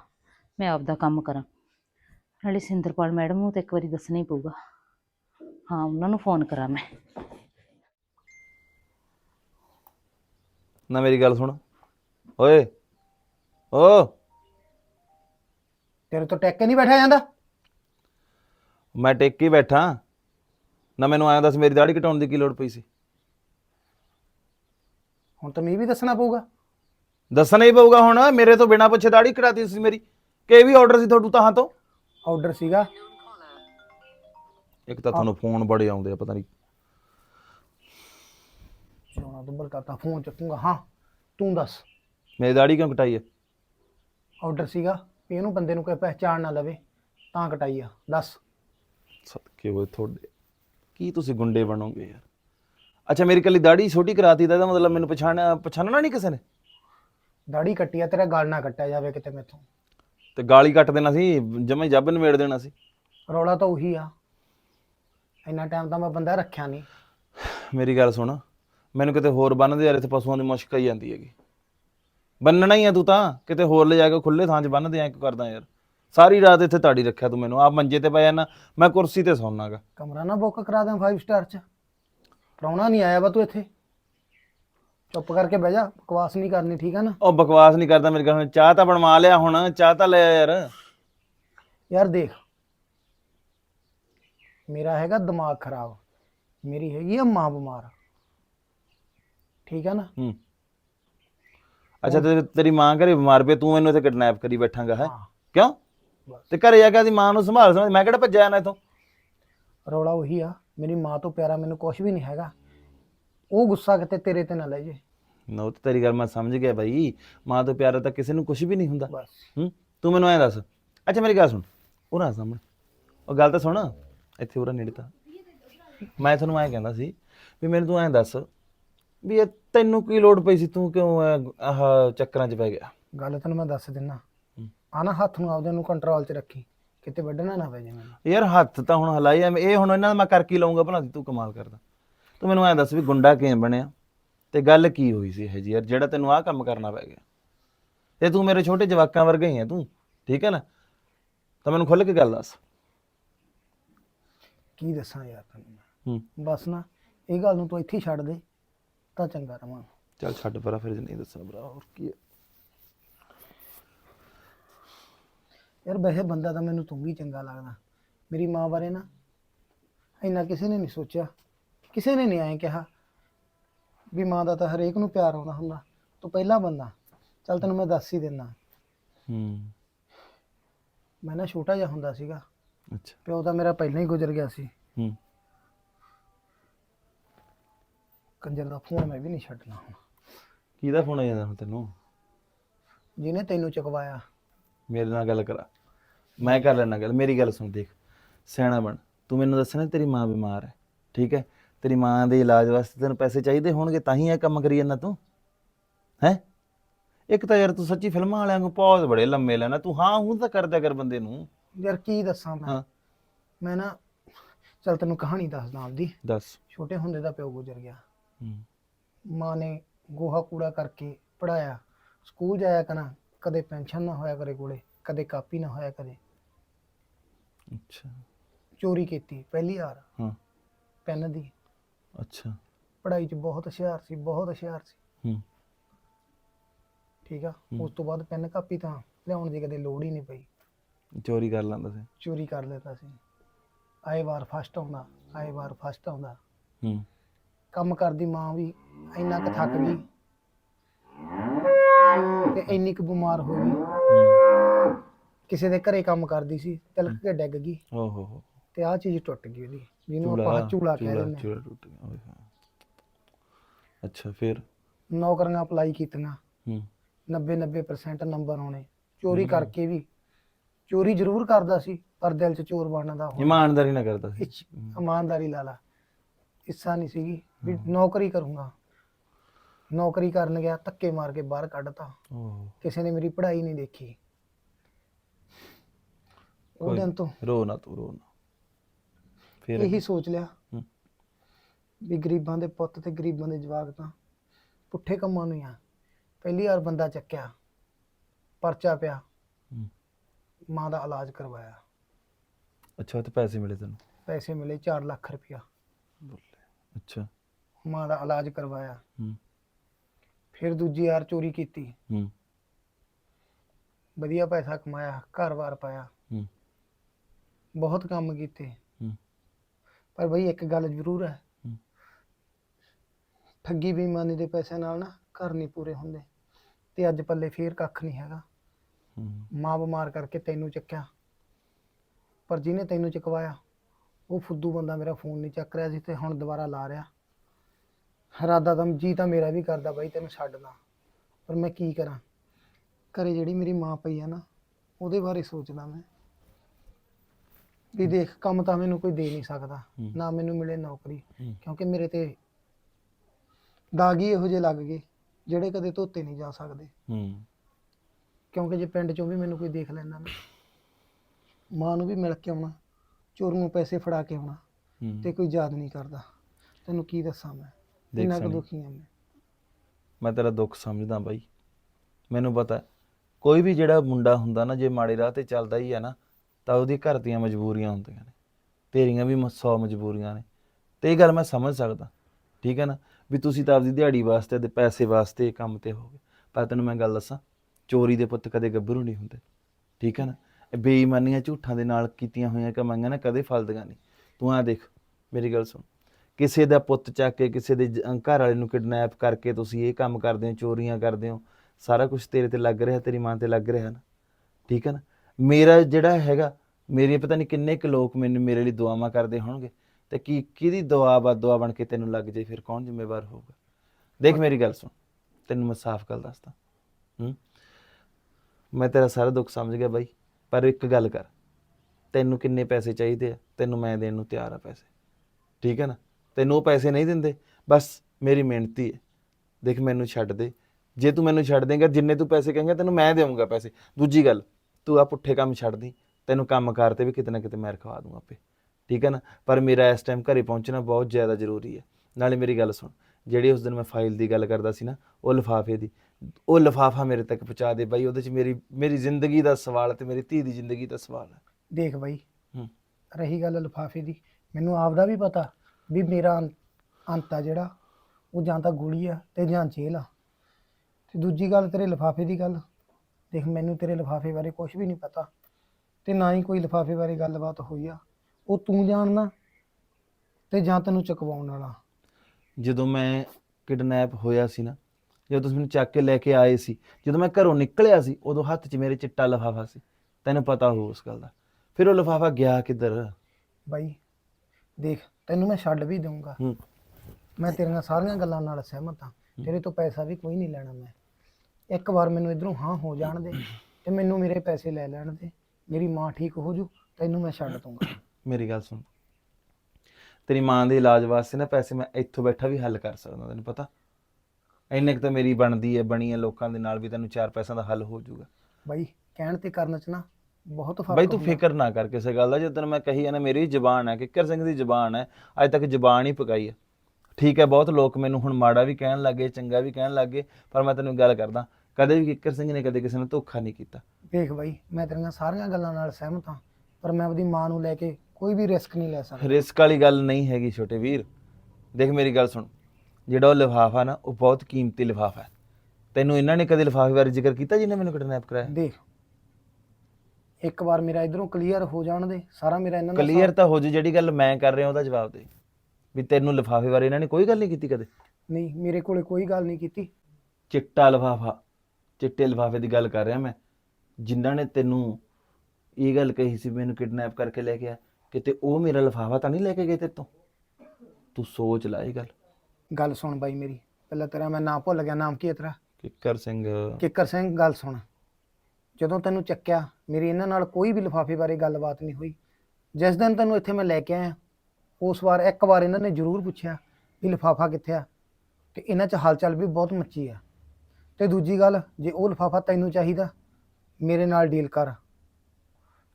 ਮੈਂ ਆਪਦਾ ਕੰਮ ਕਰਾਂ। ਨਾਲੇ ਸਿੰਦਰਪਾਲ ਮੈਡਮ ਨੂੰ ਤਾਂ ਇੱਕ ਵਾਰੀ ਦੱਸਣਾ ਹੀ ਪਊਗਾ। ਹਾਂ, ਉਹਨਾਂ ਨੂੰ ਫੋਨ ਕਰਾਂ ਮੈਂ। ਨਾ ਮੇਰੀ ਗੱਲ ਸੁਣ। ਓਏ ਓ। ਤੇਰੇ ਤੋਂ ਟੈਕ ਕੇ ਨਹੀਂ ਬੈਠਾ ਜਾਂਦਾ? ਮੈਂ ਟੇਕ ਕੇ ਬੈਠਾ। ਨਾ ਮੈਨੂੰ ਆਇਆ ਦੱਸ ਮੇਰੀ ਦਾੜੀ ਘਟਾਉਣ ਦੀ ਕੀ ਲੋੜ ਪਈ ਸੀ? ਹੁਣ ਤਾਂ ਮੈਨੂੰ ਵੀ ਦੱਸਣਾ ਪਊਗਾ। ਦੱਸਣਾ ਹੀ ਪਊਗਾ ਹੁਣ। ਮੇਰੇ ਤੋਂ ਬਿਨਾ ਪੁੱਛੇ ਦਾੜੀ ਕਟਾਤੀ ਸੀ ਮੇਰੀ। ਕਿ ਇਹ ਵੀ ਆਰਡਰ ਸੀ ਤੁਹਾਨੂੰ ਤਾਂ ਤੋਂ? ਆਰਡਰ ਸੀਗਾ। ਇੱਕ ਤਾਂ ਤੁਹਾਨੂੰ ਫੋਨ ਬੜੇ ਆਉਂਦੇ ਆ ਪਤਾ ਨਹੀਂ ਚੋਣਾ ਦੁੱਬਲ ਕਰਤਾ ਫੋਨ ਚੱਕੂਗਾ ਹਾਂ ਤੂੰ ਦੱਸ। ਮੇਰੀ ਦਾੜੀ ਕਿਉਂ ਕਟਾਈ ਹੈ ਆਰਡਰ ਸੀਗਾ ਵੀ ਇਹਨੂੰ ਬੰਦੇ ਨੂੰ ਕੋਈ ਪਹਿਚਾਣ ਨਾ ਲਵੇ ਤਾਂ ਕਟਾਈ ਆ ਦੱਸ। ਸਦਕੇ ਹੋਏ ਤੁਹਾਡੇ ਕੀ ਤੁਸੀਂ ਗੁੰਡੇ ਬਣੋਗੇ ਯਾਰ? ਅੱਛਾ ਮੇਰੀ ਕੱਲੀ ਦਾੜੀ ਛੋਟੀ ਕਰਾਤੀ ਦਾ ਇਹਦਾ ਮਤਲਬ ਮੈਨੂੰ ਪਛਾਣ ਪਛਾਣਨਾ ਨਹੀਂ ਕਿਸੇ ਨੇ? ਦਾੜੀ ਕੱਟੀ ਆ ਤੇਰਾ ਗਲ ਨਾ ਕੱਟਿਆ ਜਾਵੇ ਕਿਤੇ ਮੈਥੋਂ। ਤੇ ਗਾਲੀ ਕੱਟ ਦੇਣਾ ਸੀ ਜਮੇ ਜੱਬ ਨਵੇੜ ਦੇਣਾ ਸੀ। ਰੌਲਾ ਤਾਂ ਉਹੀ ਆ। ਇੰਨਾ ਟਾਈਮ ਤਾਂ ਮੈਂ ਬੰਦਾ ਰੱਖਿਆ ਨਹੀਂ। ਮੇਰੀ ਗੱਲ ਸੁਣ ਮੈਨੂੰ ਕਿਤੇ ਹੋਰ ਬੰਨ ਦੇ ਯਾਰ ਇੱਥੇ ਪਸ਼ੂਆਂ ਦੀ ਮੁਸ਼ਕ ਆਈ ਜਾਂਦੀ ਹੈਗੀ। ਬੰਨਣਾ ਹੀ ਆ ਤੂੰ ਤਾਂ ਕਿਤੇ ਹੋਰ ਲੈ ਜਾ ਕੇ ਖੁੱਲੇ ਥਾਂ 'ਚ ਬੰਨ ਦੇ ਐ ਕਿਉਂ ਕਰਦਾ ਯਾਰ? ਸਾਰੀ ਰਾਤ ਇੱਥੇ ਤਾੜੀ ਰੱਖਿਆ ਤੂੰ ਮੈਨੂੰ ਆਪ ਮੰਜੇ ਤੇ ਪਿਆ ਨਾ ਮੈਂ ਕੁਰਸੀ ਤੇ ਸੌਣਾਗਾ ਕਮਰਾ ਨਾ ਬੁੱਕ ਕਰਾ ਦਾਂ 5 ਸਟਾਰ ਚ। ਪ੍ਰਾਹੁਣਾ ਨਹੀਂ ਆਇਆ ਵਾ ਤੂੰ ਇੱਥੇ। ਚੁੱਪ ਕਰਕੇ ਬਹਿ ਜਾ ਬਕਵਾਸ ਨਹੀਂ ਕਰਨੀ ਠੀਕ ਆ ਨਾ? ਉਹ ਬਕਵਾਸ ਨਹੀਂ ਕਰਦਾ ਮੇਰੇ ਕੋਲ ਚਾਹ ਤਾਂ ਬਣਵਾ ਲਿਆ ਹੁਣ ਚਾਹ ਤਾਂ ਲੈ ਆ ਯਾਰ। ਯਾਰ ਦੇਖ ਮੇਰਾ ਹੈਗਾ ਦਿਮਾਗ ਖਰਾਬ ਮੇਰੀ ਹੈਗੀ ਆ ਮਾਂ ਬਿਮਾਰ। ਠੀਕ ਆ ਨਾ? ਹੂੰ। ਅੱਛਾ ਤੇ ਤੇਰੀ ਮਾਂ ਘਰੇ ਬਿਮਾਰ ਪਈ ਤੂੰ ਮੈਨੂੰ ਇੱਥੇ ਕਿਡਨੈਪ ਕਰੀ ਬੈਠਾਂਗਾ ਹੈ? ਹਾਂ। ਕਿਉਂ? ਤੇ ਘਰੇ ਜਾ ਕੇ ਆਦੀ ਮਾਂ ਨੂੰ ਸੰਭਾਲ ਸਮਝ? ਮੈਂ ਕਿਹੜਾ ਭੱਜਿਆ ਨਾ ਇਥੋਂ? ਰੌਲਾ ਉਹੀ ਆ ਮੇਰੀ ਮਾਂ ਤੋਂ ਪਿਆਰਾ ਮੈਨੂੰ ਕੁਝ ਵੀ ਨਹੀਂ ਹੈਗਾ। ਉਹ ਗੁੱਸਾ ਕਿਤੇ ਤੇਰੇ ਤੇ ਨਾ ਲੈ ਜੇ। ਨਾ ਉਹ ਤੇ ਤੇਰੀ ਗੱਲ ਮੈਂ ਸਮਝ ਗਿਆ ਬਾਈ। ਮਾਂ ਤੋਂ ਪਿਆਰਾ ਤਾਂ ਕਿਸੇ ਨੂੰ ਕੁਝ ਵੀ ਨਹੀਂ ਹੁੰਦਾ। ਬਸ। ਹੂੰ? ਤੂੰ ਮੈਨੂੰ ਐਂ ਦੱਸ। ਅੱਛਾ ਮੇਰੀ ਗੱਲ ਸੁਣ। ਉਹ ਨਾ ਸਾਹਮਣੇ। ਉਹ ਗੱਲ ਤਾਂ ਸੁਣ। ਇੱਥੇ ਉਰਾ ਨੇੜੇ ਤਾਂ। ਮੈਂ ਤੁਹਾਨੂੰ ਐਂ ਕਹਿੰਦਾ ਸੀ ਵੀ ਮੈਨੂੰ ਤੂੰ ਐਂ ਦੱਸ ਵੀ ਇਹ ਤੈਨੂੰ ਕੀ ਲੋੜ ਪਈ ਸੀ? ਤੂੰ ਕਿਉਂ ਐਂ ਆਹ ਚੱਕਰਾਂ 'ਚ ਪੈ ਗਿਆ? ਗੱਲ ਤੈਨੂੰ ਮੈਂ ਦੱਸ ਦਿੰਨਾ। ਆ ਨਾ ਹੱਥ ਨੂੰ ਆਪਦੇ ਨੂੰ ਕੰਟਰੋਲ 'ਚ ਰੱਖੀ। ਕਿਤੇ ਵੱਢਣਾ ਨਾ ਪੈ ਜੇ ਮੈਨੂੰ। ਯਾਰ ਹੱਥ ਤਾਂ ਹੁਣ ਹਲਾਈ ਐਵੇਂ ਇਹ ਹੁਣ ਇਹਨਾਂ ਦਾ ਮੈਂ ਕਰ ਕੀ ਲਊਂਗਾ ਭਲਾ? ਤੂੰ ਕਮਾਲ ਕਰਦਾ। ਤੂੰ ਮੈਨੂੰ ਐਂ ਦੱਸ ਵੀ ਗੁੰਡਾ ਕਿਵੇਂ ਬਣਿਆ? ਤੇ ਗੱਲ ਕੀ ਹੋਈ ਸੀ ਇਹ ਜੀ? ਯਾਰ ਜਿਹੜਾ ਤੈਨੂੰ ਆਹ ਕੰਮ ਕਰਨਾ ਪੈ ਗਿਆ। ਤੇ ਤੂੰ ਮੇਰੇ ਛੋਟੇ ਜਵਾਕਾਂ ਵਰਗਾ ਹੀ ਹੈ ਤੂੰ। ਠੀਕ ਹੈ ਨਾ? ਤਾਂ ਮੈਨੂੰ ਖੁੱਲ ਕੇ ਗੱਲ ਦੱਸ। ਕੀ ਦੱਸਾਂ ਯਾਰ ਤੈਨੂੰ ਮੈਂ? ਹੂੰ। ਬਸ ਨਾ ਇਹ ਗੱਲ ਨੂੰ ਤੂੰ ਇੱਥੇ ਹੀ ਛੱਡ ਦੇ। ਤਾਂ ਚੰਗਾ ਰਵਾਂ। ਚੱਲ ਛੱਡ ਪਰਾਂ ਫਿਰ ਨਹੀਂ ਦੱਸਣਾ ਭਰਾ ਹੋਰ ਕੀ ਹੈ? ਯਾਰ ਵੈਸੇ ਬੰਦਾ ਤਾਂ ਮੈਨੂੰ ਤੂੰ ਵੀ ਚੰਗਾ ਲੱਗਦਾ। ਮੇਰੀ ਮਾਂ ਬਾਰੇ ਨਾ ਇੰਨਾ ਕਿਸੇ ਨੇ ਨਹੀਂ ਸੋਚਿਆ। ਕਿਸੇ ਨੇ ਨਹੀਂ ਐਂ ਕਿਹਾ ਵੀ ਮਾਂ ਦਾ ਤਾਂ ਹਰੇਕ ਨੂੰ ਪਿਆਰ ਆਉਂਦਾ ਹੁੰਦਾ। ਤੂੰ ਪਹਿਲਾ ਬੰਦਾ। ਚੱਲ ਤੈਨੂੰ ਮੈਂ ਦੱਸ ਹੀ ਦਿੰਦਾ। ਹੂੰ। ਮੈਂ ਨਾ ਛੋਟਾ ਜਿਹਾ ਹੁੰਦਾ ਸੀਗਾ। ਅੱਛਾ। ਪਿਓ ਤਾਂ ਮੇਰਾ ਪਹਿਲਾਂ ਹੀ ਗੁਜ਼ਰ ਗਿਆ ਸੀ। ਹੂੰ। ਕੰਜਰ ਦਾ ਫੋਨ ਮੈਂ ਵੀ ਨਹੀਂ ਛੱਡਣਾ। ਹੁਣ ਕਿਹਦਾ ਫੋਨ ਆ ਜਾਂਦਾ ਹੁਣ ਤੈਨੂੰ? ਜਿਹਨੇ ਤੈਨੂੰ ਚੁਕਵਾਇਆ। ਮੇਰੇ ਨਾਲ ਗੱਲ ਕਰਾ। ਮੈਂ ਕਰ ਲੈਣਾ ਗੱਲ ਮੇਰੀ ਗੱਲ ਸੁਣ ਦੇਖ। ਸਿਆਣਾ ਬਣ। ਤੂੰ ਮੈਨੂੰ ਦੱਸਣਾ ਤੇਰੀ ਮਾਂ ਬਿਮਾਰ ਹੈ ਠੀਕ ਹੈ? ਤੇਰੀ ਮਾਂ ਦੇ ਇਲਾਜ ਵਾਸਤੇ ਤੈਨੂੰ ਪੈਸੇ ਚਾਹੀਦੇ ਹੋਣਗੇ ਤਾਂ ਹੀ ਇਹ ਕੰਮ ਕਰੀ ਜਾਂਦਾ ਤੂੰ। ਹੈ? ਇੱਕ ਤਾਂ ਯਾਰ ਤੂੰ ਸੱਚੀ ਫਿਲਮਾਂ ਵਾਲਿਆਂ ਨੂੰ ਪੌਜ਼ ਬੜੇ ਲੰਮੇ ਲੈਣਾ। ਤੂੰ ਹਾਂ ਹੂੰ ਤਾਂ ਕਰਦਿਆ ਕਰ ਬੰਦੇ ਨੂੰ। ਯਾਰ ਕੀ ਦੱਸਾਂ ਮੈਂ? ਹਾਂ। ਮੈਂ ਨਾ ਚੱਲ ਤੈਨੂੰ ਕਹਾਣੀ ਦੱਸਦਾ ਆਪਦੀ। ਦੱਸ। ਛੋਟੇ ਹੁੰਦੇ ਦਾ ਪਿਓ ਗੁਜ਼ਰ ਗਿਆ। ਮਾਂ ਨੇ ਗੋਹਾ ਕੂੜਾ ਕਰਕੇ ਪੜਾਇਆ ਸਕੂਲ ਜਾਇਆ ਕਰਨਾ ਕਦੇ ਪੈਨਸ਼ਨ ਨਾ ਹੋਇਆ ਕਰੇ ਕੋਲੇ ਕਦੇ ਕਾਪੀ ਨਾ ਹੋਇਆ ਕਰੇ। ਅੱਛਾ। ਚੋਰੀ ਕੀਤੀ ਪਹਿਲੀ ਵਾਰ। ਹਾਂ। ਪੈਨ ਦੀ। ਅੱਛਾ। ਪੜਾਈ 'ਚ ਬਹੁਤ ਹੁਸ਼ਿਆਰ ਸੀ ਬਹੁਤ ਹੁਸ਼ਿਆਰ ਸੀ। ਹੂੰ। ਠੀਕ ਆ? ਹੂੰ। ਉਸ ਤੋਂ ਬਾਅਦ ਪੈਨ ਕਾਪੀ ਤਾਂ ਲਿਆਉਣ ਦੀ ਕਦੇ ਲੋੜ ਹੀ ਨਹੀਂ ਪਈ। ਚੋਰੀ ਕਰ ਲੈਂਦਾ ਸੀ। ਚੋਰੀ ਕਰ ਲੈਂਦਾ ਸੀ। ਆਏ ਵਾਰ ਫਸਟ ਆਉਂਦਾ ਆਏ ਵਾਰ ਫਸਟ ਆਉਂਦਾ। ਹੂੰ। ਕੰਮ ਕਰਦੀ ਮਾਂ ਵੀ ਇੰਨਾ ਕੁ ਥੱਕ ਗਈ। ਤੇ ਇੰਨੀ ਕੁ ਬਿਮਾਰ ਹੋ ਗਈ। ਹੂੰ ਕਿਸੇ ਦੇ ਘਰੇ ਕੰਮ ਕਰਦੀ ਸੀ ਤਿਲਕ ਕੇ ਡਿੱਗ ਗਈ। ਓ ਹੋ ਹੋ ਤੇ ਆਹ ਚੀਜ਼ ਟੁੱਟ ਗਈ ਉਹਦੀ ਜਿਹਨੂੰ ਆਪਾਂ ਚੂਲਾ ਕਹਿ ਦਿੰਦੇ ਹਾਂ। ਚੂਲਾ ਟੁੱਟ ਗਿਆ ਓਏ ਹਾਂ। ਅੱਛਾ ਫਿਰ? ਨੌਕਰੀਆਂ ਅਪਲਾਈ ਕੀਤੀਆਂ। ਹੂੰ। 90 90% ਨੰਬਰ ਆਉਣੇ। ਚੋਰੀ ਕਰਕੇ ਵੀ। ਚੋਰੀ ਜ਼ਰੂਰ ਕਰਦਾ ਸੀ ਪਰ ਦਿਲ 'ਚ ਚੋਰ ਬਣਨ ਦਾ ਇਮਾਨਦਾਰੀ ਨਾ ਕਰਦਾ ਸੀ। ਇਮਾਨਦਾਰੀ ਲਾ ਲਾ। ਇੱਛਾ ਨਹੀਂ ਸੀਗੀ ਵੀ ਨੌਕਰੀ ਕਰੂੰਗਾ। ਨੌਕਰੀ ਕਰਨ ਗਿਆ ਧੱਕੇ ਮਾਰ ਕੇ ਬਾਹਰ ਕੱਢਤਾ। ਓਹ। ਕਿਸੇ ਨੇ ਮੇਰੀ ਪੜ੍ਹਾਈ ਨਹੀਂ ਦੇਖੀ। ਉਹ ਕੋਈ- ਦਿਨ ਤੋਂ ਰੋ ਨਾ ਤੂੰ ਰੋ ਨਾ। ਫਿਰ ਇਹੀ ਸੋਚ ਲਿਆ। ਹੂੰ। ਵੀ ਗਰੀਬਾਂ ਦੇ ਪੁੱਤ ਤੇ ਗਰੀਬਾਂ ਦੇ ਜਵਾਕ ਤਾਂ ਪੁੱਠੇ ਕੰਮਾਂ ਨੂੰ ਹੀ ਆ। ਪਹਿਲੀ ਵਾਰ ਬੰਦਾ ਚੱਕਿਆ। ਪਰਚਾ ਪਿਆ। ਹੂੰ। ਮਾਂ ਦਾ ਇਲਾਜ ਕਰਵਾਇਆ। ਅੱਛਾ ਤੇ ਪੈਸੇ ਮਿਲੇ ਤੈਨੂੰ? ਪੈਸੇ ਮਿਲੇ 4 ਲੱਖ ਰੁਪਇਆ। ਅੱਛਾ। ਮਾਂ ਦਾ ਇਲਾਜ ਕਰਵਾਇਆ। ਹੂੰ। ਫਿਰ ਦੂਜੀ ਵਾਰ ਚੋਰੀ ਕੀਤੀ। ਹੂੰ। ਵਧੀਆ ਪੈਸਾ ਕਮਾਇਆ ਘਰ-ਬਾਰ ਪਾਇਆ। ਹੂੰ। ਬਹੁਤ ਕੰਮ ਕੀਤੇ। ਹੂੰ। ਪਰ ਬਈ ਇੱਕ ਗੱਲ ਜ਼ਰੂਰ ਹੈ। ਹੂੰ। ਠੱਗੀ ਬੇਈਮਾਨੀ ਦੇ ਪੈਸੇ ਨਾਲ ਨਾ ਘਰ ਨਹੀਂ ਪੂਰੇ ਹੁੰਦੇ। ਤੇ ਅੱਜ ਪੱਲੇ ਫੇਰ ਕੱਖ ਨਹੀਂ ਹੈਗਾ। ਹੂੰ। ਮਾਂ ਬਿਮਾਰ ਕਰਕੇ ਤੈਨੂੰ ਚੱਕਿਆ। ਪਰ ਜਿਹਨੇ ਤੈਨੂੰ ਚੁਕਵਾਇਆ ਉਹ ਫੁੱਦੂ ਬੰਦਾ ਮੇਰਾ ਫੋਨ ਨਹੀਂ ਚੱਕ ਰਿਹਾ ਸੀ ਤੇ ਹੁਣ ਦੁਬਾਰਾ ਲਾ ਰਿਹਾ। ਇਰਾਦਾ ਤਾਂ ਜੀ ਤਾਂ ਮੇਰਾ ਵੀ ਕਰਦਾ ਬਾਈ ਤੈਨੂੰ ਛੱਡਦਾ। ਪਰ ਮੈਂ ਕੀ ਕਰਾਂ? ਘਰੇ ਜਿਹੜੀ ਮੇਰੀ ਮਾਂ ਪਈ ਆ ਨਾ ਉਹਦੇ ਬਾਰੇ ਸੋਚਦਾ ਮੈਂ। ਵੀ ਦੇਖ ਕੰਮ ਤਾਂ ਮੈਨੂੰ ਕੋਈ ਦੇ ਨਹੀਂ ਸਕਦਾ। ਨਾ ਮੈਨੂੰ ਮਿਲੇ ਨੌਕਰੀ। ਕਿਉਂਕਿ ਮੇਰੇ ਤੇ ਦਾਗ ਹੀ ਇਹੋ ਜਿਹੇ ਲੱਗ ਗਏ ਜਿਹੜੇ ਕਦੇ ਧੋਤੇ ਨਹੀਂ ਜਾ ਸਕਦੇ। ਹੂੰ। ਕਿਉਂਕਿ ਜੇ ਪਿੰਡ ਚੋਂ ਵੀ ਮੈਨੂੰ ਕੋਈ ਦੇਖ ਲੈਂਦਾ ਨਾ ਮਾਂ ਨੂੰ ਵੀ ਮਿਲ ਕੇ ਆਉਣਾ। ਚੋਰ ਨੂੰ ਪੈਸੇ ਫੜਾ ਕੇ ਆਉਣਾ ਹੂੰ। ਤੇ ਕੋਈ ਯਾਦ ਨਹੀਂ ਕਰਦਾ। ਤੈਨੂੰ ਕੀ ਦੱਸਾਂ ਮੈਂ? ਦੇਖ ਇੰਨਾ ਕੁ ਸਣੀ। ਦੁਖੀ ਆ ਮੈਂ। ਮੈਂ ਤੇਰਾ ਦੁੱਖ ਸਮਝਦਾ ਬਾਈ। ਮੈਨੂੰ ਪਤਾ ਹੈ, ਕੋਈ ਵੀ ਜਿਹੜਾ ਮੁੰਡਾ ਹੁੰਦਾ ਨਾ ਜੇ ਮਾੜੇ ਰਾਹ ਤੇ ਚੱਲਦਾ ਹੀ ਹੈ ਨਾ ਤਾਂ ਉਹਦੀ ਘਰ ਦੀਆਂ ਮਜਬੂਰੀਆਂ ਹੁੰਦੀਆਂ ਨੇ। ਤੇਰੀਆਂ ਵੀ 100 ਮਜਬੂਰੀਆਂ ਨੇ। ਤੇ ਇਹ ਗੱਲ ਮੈਂ ਸਮਝ ਸਕਦਾ ਠੀਕ ਹੈ ਨਾ? ਵੀ ਤੁਸੀਂ ਤਾਂ ਆਪਦੀ ਦਿਹਾੜੀ ਵਾਸਤੇ ਤੇ ਪੈਸੇ ਵਾਸਤੇ ਕੰਮ ਤੇ ਹੋਗੇ। ਪਰ ਤੈਨੂੰ ਮੈਂ ਗੱਲ ਦੱਸਾਂ ਚੋਰੀ ਦੇ ਪੁੱਤ ਕਦੇ ਗੱਭਰੂ ਨਹੀਂ ਹੁੰਦੇ ਠੀਕ ਹੈ ਨਾ? ਬੇਈਮਾਨੀਆਂ ਝੂਠਾਂ ਦੇ ਨਾਲ ਕੀਤੀਆਂ ਹੋਈਆਂ ਕਮਾਈਆਂ ਨਾ ਕਦੇ ਫਲਦੀਆਂ ਨਹੀਂ। ਤੂੰ ਆ ਦੇਖ, ਮੇਰੀ ਗੱਲ ਸੁਣ। ਕਿਸੇ ਦਾ ਪੁੱਤ ਚੱਕ ਕੇ, ਕਿਸੇ ਦੇ ਜ- ਘਰ ਵਾਲੇ ਨੂੰ ਕਿਡਨੈਪ ਕਰਕੇ ਤੁਸੀਂ ਇਹ ਕੰਮ ਕਰਦੇ ਹੋ, ਚੋਰੀਆਂ ਕਰਦੇ ਹੋ, ਸਾਰਾ ਕੁਝ ਤੇਰੇ ਤੇ ਲੱਗ ਰਿਹਾ, ਤੇਰੀ ਮਾਂ ਤੇ ਲੱਗ ਰਿਹਾ ਨਾ। ਠੀਕ ਹੈ ਨਾ? ਮੇਰਾ ਜਿਹੜਾ ਹੈਗਾ ਮੇਰੇ ਪਤਾ ਨਹੀਂ ਕਿੰਨੇ ਕੁ ਲੋਕ ਮੈਨੂੰ ਮੇਰੇ ਲਈ ਦੁਆਵਾਂ ਕਰਦੇ ਹੋਣਗੇ। ਤੇ ਕੀ, ਕਿਹਦੀ ਦੁਆ ਬਾ, ਦੁਆ ਬਣ ਕੇ ਤੈਨੂੰ ਲੱਗ ਜੇ ਫਿਰ ਕੌਣ ਜ਼ਿੰਮੇਵਾਰ ਹੋਊਗਾ? ਦੇਖ ਮੇਰੀ ਗੱਲ ਸੁਣ। ਤੈਨੂੰ ਮੈਂ ਸਾਫ਼ ਗੱਲ ਦੱਸਦਾ। ਹੂੰ? ਮੈਂ ਤੇਰਾ ਸਾਰਾ ਦੁੱਖ ਸਮਝ ਗਿਆ ਬਾਈ। ਪਰ ਇੱਕ ਗੱਲ ਕਰ, ਤੈਨੂੰ ਕਿੰਨੇ ਪੈਸੇ ਚਾਹੀਦੇ ਆ? ਤੈਨੂੰ ਮੈਂ ਦੇਣ ਨੂੰ ਤਿਆਰ ਆ ਪੈਸੇ। ਠੀਕ ਹੈ ਨਾ? ਤੈਨੂੰ ਉਹ ਪੈਸੇ ਨਹੀਂ ਦਿੰਦੇ। ਬਸ ਮੇਰੀ ਮਿਹਨਤੀ ਹੈ। ਦੇਖ ਮੈਨੂੰ ਛੱਡ ਦੇ। ਜੇ ਤੂੰ ਮੈਨੂੰ ਛੱਡ ਦੇਂਗਾ, ਜਿੰਨੇ ਤੂੰ ਪੈਸੇ ਕਹੇਂਗਾ, ਤੈਨੂੰ ਮੈਂ ਦੇਵਾਂਗਾ ਪੈਸੇ। ਦੂਜੀ ਗੱਲ, ਤੂੰ ਆ ਪੁੱਠੇ ਕੰਮ ਛੱਡ ਦੀ। ਤੈਨੂੰ ਕੰਮ ਕਾਰ ਤੇ ਵੀ ਕਿਤੇ ਨਾ ਕਿਤੇ ਮੈਂ ਰਖਵਾ ਦੂੰਗਾ ਆਪੇ। ਠੀਕ ਹੈ ਨਾ? ਪਰ ਮੇਰਾ ਇਸ ਟਾਈਮ ਘਰੇ ਪਹੁੰਚਣਾ ਬਹੁਤ ਜ਼ਿਆਦਾ ਜ਼ਰੂਰੀ ਹੈ। ਨਾਲੇ ਮੇਰੀ ਗੱਲ ਸੁਣ। ਜਿਹੜੀ ਉਸ ਦਿਨ ਮੈਂ ਫਾਈਲ ਦੀ ਗੱਲ ਕਰਦਾ ਸੀ ਨਾ, ਉਹ ਲਿਫਾਫੇ ਦੀ। ਉਹ ਲਿਫਾਫਾ ਮੇਰੇ ਤੱਕ ਪਹੁੰਚਾ ਦੇ ਬਾਈ ਉਹਦੇ 'ਚ ਮੇਰੀ ਮੇਰੀ ਜ਼ਿੰਦਗੀ ਦਾ ਸਵਾਲ ਤੇ ਮੇਰੀ ਧੀ ਦੀ ਜ਼ਿੰਦਗੀ ਦਾ ਸਵਾਲ ਹੈ। ਦੇਖ ਬਾਈ ਹੂੰ। ਰਹੀ ਗੱਲ ਲਿਫਾਫੇ ਦੀ ਮੈਨੂੰ ਆਪਦਾ ਵੀ ਪਤਾ ਵੀ ਮੇਰਾ ਅੰਤ- ਅੰਤ ਆ ਜਿਹੜਾ ਉਹ ਜਾਂ ਤਾਂ ਗੋਲੀ ਆ ਤੇ ਜਾਂ ਜੇਲ੍ਹ ਆ। ਤੇ ਦੂਜੀ ਗੱਲ ਤੇਰੇ ਲਿਫਾਫੇ ਦੀ ਗੱਲ ਦੇਖ ਮੈਨੂੰ ਤੇਰੇ ਲਿਫਾਫੇ ਬਾਰੇ ਕੁਝ ਵੀ ਨਹੀਂ ਪਤਾ ਤੇ ਨਾ ਹੀ ਕੋਈ ਲਿਫਾਫੇ ਬਾਰੇ ਗੱਲਬਾਤ ਹੋਈ ਆ। ਉਹ ਤੂੰ ਜਾਣਦਾ ਤੇ ਜਾਂ ਤੈਨੂੰ ਚੁਕਵਾਉਣ ਵਾਲਾ। ਜਦੋਂ ਮੈਂ ਕਿਡਨੈਪ ਹੋਇਆ ਸੀ ਨਾ ਜਦੋਂ ਤੁਸੀਂ ਮੈਨੂੰ ਚੱਕ ਕੇ ਲੈ ਕੇ ਆਏ ਸੀ ਜਦੋਂ ਮੈਂ ਘਰੋਂ ਨਿਕਲਿਆ ਸੀ ਉਦੋਂ ਹੱਥ 'ਚ ਮੇਰੇ ਚਿੱਟਾ ਲਿਫਾਫਾ ਸੀ। ਤੈਨੂੰ ਪਤਾ ਹੋ ਉਸ ਗੱਲ ਦਾ। ਫਿਰ ਉਹ ਲਿਫਾਫਾ ਗਿਆ ਕਿੱਧਰ? ਬਾਈ ਦੇਖ ਤੈਨੂੰ ਮੈਂ ਛੱਡ ਵੀ ਦਊਂਗਾ। ਹੂੰ। ਮੈਂ ਤੇਰੀਆਂ ਸਾਰੀਆਂ ਗੱਲਾਂ ਨਾਲ ਸਹਿਮਤ ਹਾਂ। ਤੇਰੇ ਤੋਂ ਪੈਸਾ ਵੀ ਕੋਈ ਨਹੀਂ ਲੈਣਾ ਮੈਂ। ਇੱਕ ਵਾਰ ਮੈਨੂੰ ਇਧਰੋਂ ਹਾਂ ਹੋ ਜਾਣ ਦੇ ਤੇ ਮੈਨੂੰ ਮੇਰੇ ਪੈਸੇ ਲੈ ਲੈਣ ਦੇ। ਮੇਰੀ ਮਾਂ ਠੀਕ ਹੋ ਜੂ ਤੈਨੂੰ ਮੈਂ ਛੱਡ ਦੂੰਗਾ ਮੇਰੀ ਗੱਲ ਸੁਣ। ਤੇਰੀ ਮਾਂ ਦੇ ਇਲਾਜ ਵਾਸਤੇ ਨਾ ਪੈਸੇ ਮੈਂ ਇੱਥੋਂ ਬੈਠਾ ਵੀ ਹੱਲ ਕਰ ਸਕਦਾ ਤੈਨੂੰ ਪਤਾ? ਇੰਨੇ ਕੁ ਤਾਂ ਮੇਰੀ ਬਣਦੀ ਹੈ ਬਣੀ ਹੈ ਲੋਕਾਂ ਦੇ ਨਾਲ ਵੀ ਤੈਨੂੰ ਚਾਰ ਪੈਸਿਆਂ ਦਾ ਹੱਲ ਹੋ ਜਾਊਗਾ। ਬਾਈ ਕਹਿਣ ਤੇ ਕਰਨ ਚ ਨਾ ਬਹੁਤ ਫ਼ਰਕ ਬਾਈ ਤੂੰ ਹੁੰਦਾ। ਫਿਕਰ ਨਾ ਕਰ ਕਿਸੇ ਗੱਲ ਦਾ ਜਦੋਂ ਤੈਨੂੰ ਮੈਂ ਕਹੀ ਨਾ ਮੇਰੀ ਜ਼ੁਬਾਨ ਹੈ ਕਿੱਕਰ ਸਿੰਘ ਦੀ ਜ਼ੁਬਾਨ ਹੈ ਅੱਜ ਤੱਕ ਜ਼ੁਬਾਨ ਹੀ ਪਕਾਈ ਹੈ। ਠੀਕ ਹੈ ਬਹੁਤ ਲੋਕ ਮੈਨੂੰ ਹੁਣ ਮਾੜਾ ਵੀ ਕਹਿਣ ਲੱਗੇ ਚੰਗਾ ਵੀ ਕਹਿਣ ਲੱਗੇ ਪਰ ਮੈਂ ਤੈਨੂੰ ਗੱਲ ਕਰਦਾ ਕਦੇ ਵੀ ਕਿੱਕਰ ਸਿੰਘ ਨੇ ਕਦੇ ਕਿਸੇ ਨੂੰ ਧੋਖਾ ਨਹੀਂ ਕੀਤਾ। ਦੇਖ ਬਾਈ ਮੈਂ ਤੇਰੀਆਂ ਸਾਰੀਆਂ ਗੱਲਾਂ ਨਾਲ ਸਹਿਮਤ ਹਾਂ ਪਰ ਮੈਂ ਆਪਣੀ ਮਾਂ ਨੂੰ ਲੈ ਕੇ ਕੋਈ ਵੀ ਰਿਸਕ ਨਹੀਂ ਲੈ ਸਕਦਾ। ਰਿਸਕ ਵਾਲੀ ਗੱਲ ਨਹੀਂ ਹੈਗੀ ਛੋਟੇ ਵੀਰ। ਦੇਖ ਮੇਰੀ ਗੱਲ ਸੁਣ। ਜਿਹੜਾ ਉਹ ਲਿਫਾਫਾ ਨਾ ਉਹ ਬਹੁਤ ਕੀਮਤੀ ਲਿਫਾਫਾ ਹੈ। ਤੈਨੂੰ ਇਹਨਾਂ ਨੇ ਕਦੇ ਲਿਫਾਫੇ ਬਾਰੇ ਜ਼ਿਕਰ ਕੀਤਾ ਜਿਹਨੇ ਮੈਨੂੰ ਕਿਡਨੈਪ ਕਰਾਇਆ? ਦੇਖ ਇੱਕ ਵਾਰ ਮੇਰਾ ਇਧਰੋਂ ਕਲੀਅਰ ਹੋ ਜਾਣ ਦੇ ਸਾਰਾ ਮੇਰਾ ਇਹਨਾਂ ਨਾਲ ਕਲੀਅਰ ਤਾਂ ਹੋ ਜੇ ਜਿਹੜੀ ਗੱਲ ਮੈਂ ਕਰ ਰਿਹਾ ਉਹਦਾ ਜਵਾਬ ਦੇ। ਵੀ ਤੈਨੂੰ ਲਿਫਾਫੇ ਬਾਰੇ ਇਹਨਾਂ ਨੇ ਕੋਈ ਗੱਲ ਨਹੀਂ ਕੀਤੀ ਕਦੇ? ਨਹੀਂ ਮੇਰੇ ਕੋਲੇ ਕੋਈ ਗੱਲ ਨਹੀਂ ਕੀਤੀ। ਚਿੱਟਾ ਲਿਫਾਫਾ ਚਿੱਟੇ ਲਿਫਾਫੇ ਦੀ ਗੱਲ ਕਰ ਰਿਹਾ ਮੈਂ। ਜਿਨ੍ਹਾਂ ਨੇ ਤੈਨੂੰ ਇਹ ਗੱਲ ਕਹੀ ਸੀ ਮੈਨੂੰ ਕਿਡਨੈਪ ਕਰਕੇ ਲੈ ਗਿਆ ਕਿਤੇ ਉਹ ਮੇਰਾ ਲਿਫਾਫਾ ਤਾਂ ਨਹੀਂ ਲੈ ਕੇ ਗਏ ਤੋਂ? ਤੂੰ ਸੋਚ ਲੈ ਇਹ ਗੱਲ। ਗੱਲ ਸੁਣ ਬਾਈ ਮੇਰੀ। ਪਹਿਲਾਂ ਤੇਰਾ ਮੈਂ ਨਾਂ ਭੁੱਲ ਗਿਆ। ਨਾਮ ਕੀ ਹੈ ਤੇਰਾ? ਕਿੱਕਰ ਸਿੰਘ। ਕਿੱਕਰ ਸਿੰਘ ਗੱਲ ਸੁਣ। ਜਦੋਂ ਤੈਨੂੰ ਚੱਕਿਆ ਮੇਰੀ ਇਹਨਾਂ ਨਾਲ ਕੋਈ ਵੀ ਲਿਫਾਫੇ ਬਾਰੇ ਗੱਲਬਾਤ ਨਹੀਂ ਹੋਈ। ਜਿਸ ਦਿਨ ਤੈਨੂੰ ਇੱਥੇ ਮੈਂ ਲੈ ਕੇ ਆਇਆ ਉਸ ਵਾਰ ਇੱਕ ਵਾਰ ਇਹਨਾਂ ਨੇ ਜ਼ਰੂਰ ਪੁੱਛਿਆ ਵੀ ਲਿਫਾਫਾ ਕਿੱਥੇ ਆ। ਤੇ ਇਹਨਾਂ 'ਚ ਹਲਚਲ ਵੀ ਬਹੁਤ ਮੱਚੀ ਆ। ਤੇ ਦੂਜੀ ਗੱਲ ਜੇ ਉਹ ਲਿਫਾਫਾ ਤੈਨੂੰ ਚਾਹੀਦਾ ਮੇਰੇ ਨਾਲ ਡੀਲ ਕਰ।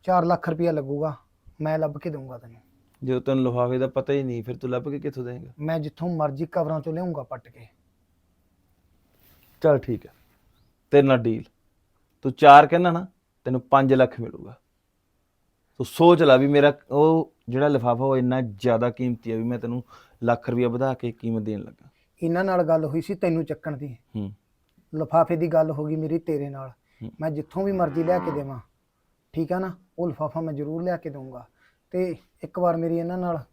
4 ਲੱਖ ਰੁਪਇਆ ਲੱਗੂਗਾ। ਮੈਂ ਲੱਭ ਕੇ ਦਊਂਗਾ ਤੈਨੂੰ। ਜਦੋਂ ਤੈਨੂੰ ਲਿਫਾਫੇ ਦਾ ਪਤਾ ਹੀ ਨਹੀਂ ਫਿਰ ਤੂੰ ਲੱਭ ਕੇ ਕਿੱਥੋਂ ਦੇਂਗਾ ਮੈਂ ਜਿੱਥੋਂ ਮਰਜ਼ੀ ਕਵਰਾਂ ਚੋਂ ਲਿਆਉਂਗਾ ਪੱਟ ਕੇ। ਚਲ ਠੀਕ ਹੈ। ਤੇਰੇ ਨਾਲ ਡੀਲ ਤੂੰ 4 ਕਹਿੰਦਾ ਨਾ ਤੈਨੂੰ 5 ਲੱਖ ਮਿਲੂਗਾ। ਤੂੰ ਸੋਚ ਲੈ ਵੀ ਮੇਰਾ ਉਹ ਜਿਹੜਾ ਲਿਫਾਫਾ ਉਹ ਇੰਨਾ ਜ਼ਿਆਦਾ ਕੀਮਤੀ ਹੈ ਵੀ ਮੈਂ ਤੈਨੂੰ ਲੱਖ ਰੁਪਇਆ ਵਧਾ ਕੇ ਕੀਮਤ ਦੇਣ ਲੱਗਾ। ਇਹਨਾਂ ਨਾਲ ਗੱਲ ਹੋਈ ਸੀ ਤੈਨੂੰ ਚੱਕਣ ਦੀ। ਹੂੰ। ਲਿਫਾਫੇ ਦੀ ਗੱਲ ਹੋ ਗਈ ਮੇਰੀ ਤੇਰੇ ਨਾਲ। ਮੈਂ ਜਿੱਥੋਂ ਵੀ ਮਰਜ਼ੀ ਲਿਆ ਕੇ ਦੇਵਾਂ। ਠੀਕ ਆ ਨਾ? ਉਹ ਲਿਫਾਫਾ ਮੈਂ ਜ਼ਰੂਰ ਲਿਆ ਕੇ ਦਊਂਗਾ। ਤੇ ਇੱਕ ਵਾਰ ਮੇਰੀ ਇਹਨਾਂ ਨਾਲ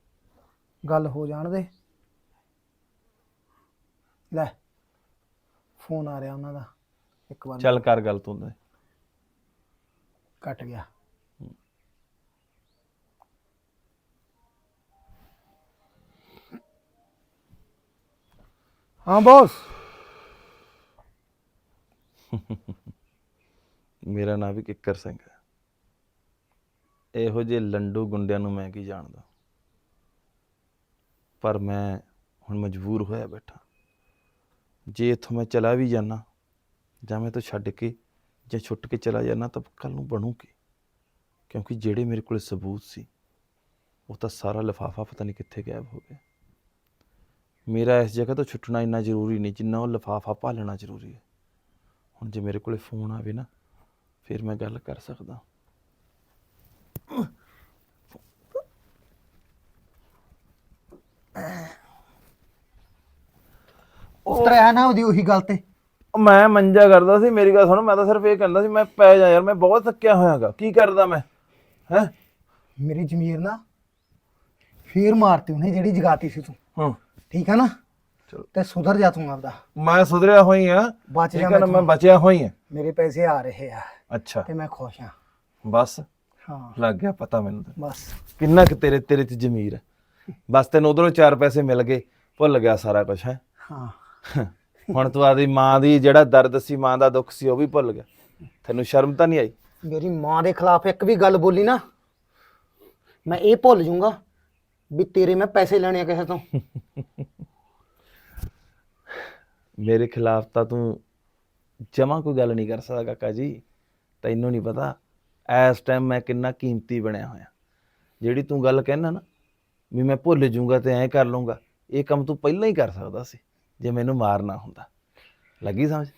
ਗੱਲ ਹੋ ਜਾਣ ਦੇ। ਲੈ ਫੋਨ ਆ ਰਿਹਾ ਉਹਨਾਂ ਦਾ। ਇੱਕ ਵਾਰ ਚੱਲ ਕਰ ਗੱਲ ਤੂੰ। ਕੱਟ ਗਿਆ। ਹਾਂ ਬੌਸ। ਮੇਰਾ ਨਾਂ ਵੀ ਕਿੱਕਰ ਸਿੰਘ ਹੈ। ਇਹੋ ਜਿਹੇ ਲੰਡੂ ਗੁੰਡਿਆਂ ਨੂੰ ਮੈਂ ਕੀ ਜਾਣਦਾ? ਪਰ ਮੈਂ ਹੁਣ ਮਜਬੂਰ ਹੋਇਆ ਬੈਠਾ। ਜੇ ਇੱਥੋਂ ਮੈਂ ਚਲਾ ਵੀ ਜਾਣਾ ਜਾਂ ਮੈਂ ਤੋਂ ਛੱਡ ਕੇ ਜਾਂ ਛੁੱਟ ਕੇ ਚਲਾ ਜਾਣਾ ਤਾਂ ਕੱਲ ਨੂੰ ਬਣੂ ਕੀ? ਕਿਉਂਕਿ ਜਿਹੜੇ ਮੇਰੇ ਕੋਲ ਸਬੂਤ ਸੀ, ਉਹ ਤਾਂ ਸਾਰਾ ਲਿਫਾਫਾ ਪਤਾ ਨਹੀਂ ਕਿੱਥੇ ਗਾਇਬ ਹੋ ਗਿਆ। ਮੇਰਾ ਇਸ ਜਗ੍ਹਾ ਤੋਂ ਛੁੱਟਣਾ ਇੰਨਾ ਜ਼ਰੂਰੀ ਨਹੀਂ ਜਿੰਨਾ ਉਹ ਲਿਫਾਫਾ ਭਾਲਣਾ ਜ਼ਰੂਰੀ ਹੈ। ਹੁਣ ਜੇ ਮੇਰੇ ਕੋਲੇ ਫੋਨ ਆਵੇ ਨਾ, ਫਿਰ ਮੈਂ ਗੱਲ ਕਰ ਸਕਦਾ। ਉਤਰਿਆ ਨਾ ਉਹਦੀ ਉਹੀ ਗੱਲ ਤੇ। ਮੈਂ ਮੰਜਾ ਕਰਦਾ ਸੀ ਮੇਰੀ ਗੱਲ ਸੁਣ ਮੈਂ ਤਾਂ ਸਿਰਫ ਇਹ ਕਹਿੰਦਾ ਸੀ ਮੈਂ ਪੈ ਜਾ ਯਾਰ ਮੈਂ ਬਹੁਤ ਥੱਕਿਆ ਹੋਇਆਗਾ ਕੀ ਕਰਦਾ ਮੈਂ? ਹੈ? ਮੇਰੀ ਜ਼ਮੀਰ ਨਾ ਫੇਰ ਮਾਰਤੀ ਉਹਨੇ ਜਿਹੜੀ ਜਗਾਤੀ ਸੀ ਤੂੰ। ਹਾਂ। ਠੀਕ ਹੈ ਨਾ? ਚਲੋ। ਤੇ ਸੁਧਰ ਜਾ ਤੂੰ ਆਪਦਾ। ਮੈਂ ਸੁਧਰਿਆ ਹੋਈ ਆ। ਬਚ ਜਾ ਮੈਂ। ਬਚਿਆ ਹੋਈ ਆ। ਮੇਰੇ ਪੈਸੇ ਆ ਰਹੇ ਆ। ਅੱਛਾ। ਤੇ ਮੈਂ ਖੁਸ਼ ਹਾਂ ਬਸ। ਹਾਂ। ਲੱਗ ਗਿਆ ਪਤਾ ਮੈਨੂੰ ਤਾਂ। ਬਸ। ਕਿੰਨਾ ਕਿ ਤੇਰੇ ਤੇਰੇ ਚ ਜ਼ਮੀਰ ਹੈ। ਬਸ ਤੈਨੂੰ ਉਧਰੋਂ ਚਾਰ ਪੈਸੇ ਮਿਲ ਗਏ ਭੁੱਲ ਗਿਆ ਸਾਰਾ ਕੁਝ ਹੈ। ਹਾਂ। (laughs) ਹੁਣ ਤੂੰ ਆਦੀ ਮਾਂ ਦੀ ਜਿਹੜਾ ਦਰਦ ਸੀ ਮਾਂ ਦਾ ਦੁੱਖ ਸੀ ਉਹ ਵੀ ਭੁੱਲ ਗਿਆ। ਤੈਨੂੰ ਸ਼ਰਮ ਤਾਂ ਨਹੀਂ ਆਈ? ਮੇਰੀ ਮਾਂ ਦੇ ਖਿਲਾਫ ਇੱਕ ਵੀ ਗੱਲ ਬੋਲੀ ਨਾ ਮੈਂ ਇਹ ਭੁੱਲ ਜਾਊਂਗਾ ਵੀ ਤੇਰੇ ਮੈਂ ਪੈਸੇ ਲੈਣੇ ਆ ਕਿਸੇ ਤੋਂ। (laughs) ਮੇਰੇ ਖਿਲਾਫ ਤਾਂ ਤੂੰ ਜਮਾ ਕੋਈ ਗੱਲ ਨਹੀਂ ਕਰ ਸਕਦਾ ਕਾਕਾ ਜੀ। ਤੈਨੂੰ ਨਹੀਂ ਪਤਾ ਇਸ ਟਾਈਮ ਮੈਂ ਕਿੰਨਾ ਕੀਮਤੀ ਬਣਿਆ ਹੋਇਆ। ਜਿਹੜੀ ਤੂੰ ਗੱਲ ਕਹਿਣਾ ਨਾ, ਵੀ ਮੈਂ ਭੁੱਲ ਜਾਊਂਗਾ ਤੇ ਐਂ ਕਰ ਲਊਂਗਾ, ਇਹ ਕੰਮ ਤੂੰ ਪਹਿਲਾਂ ਹੀ ਕਰ ਸਕਦਾ ਸੀ, ਜੇ ਮੈਨੂੰ ਮਾਰਨਾ ਹੁੰਦਾ। ਲੱਗੀ ਸਮਝ?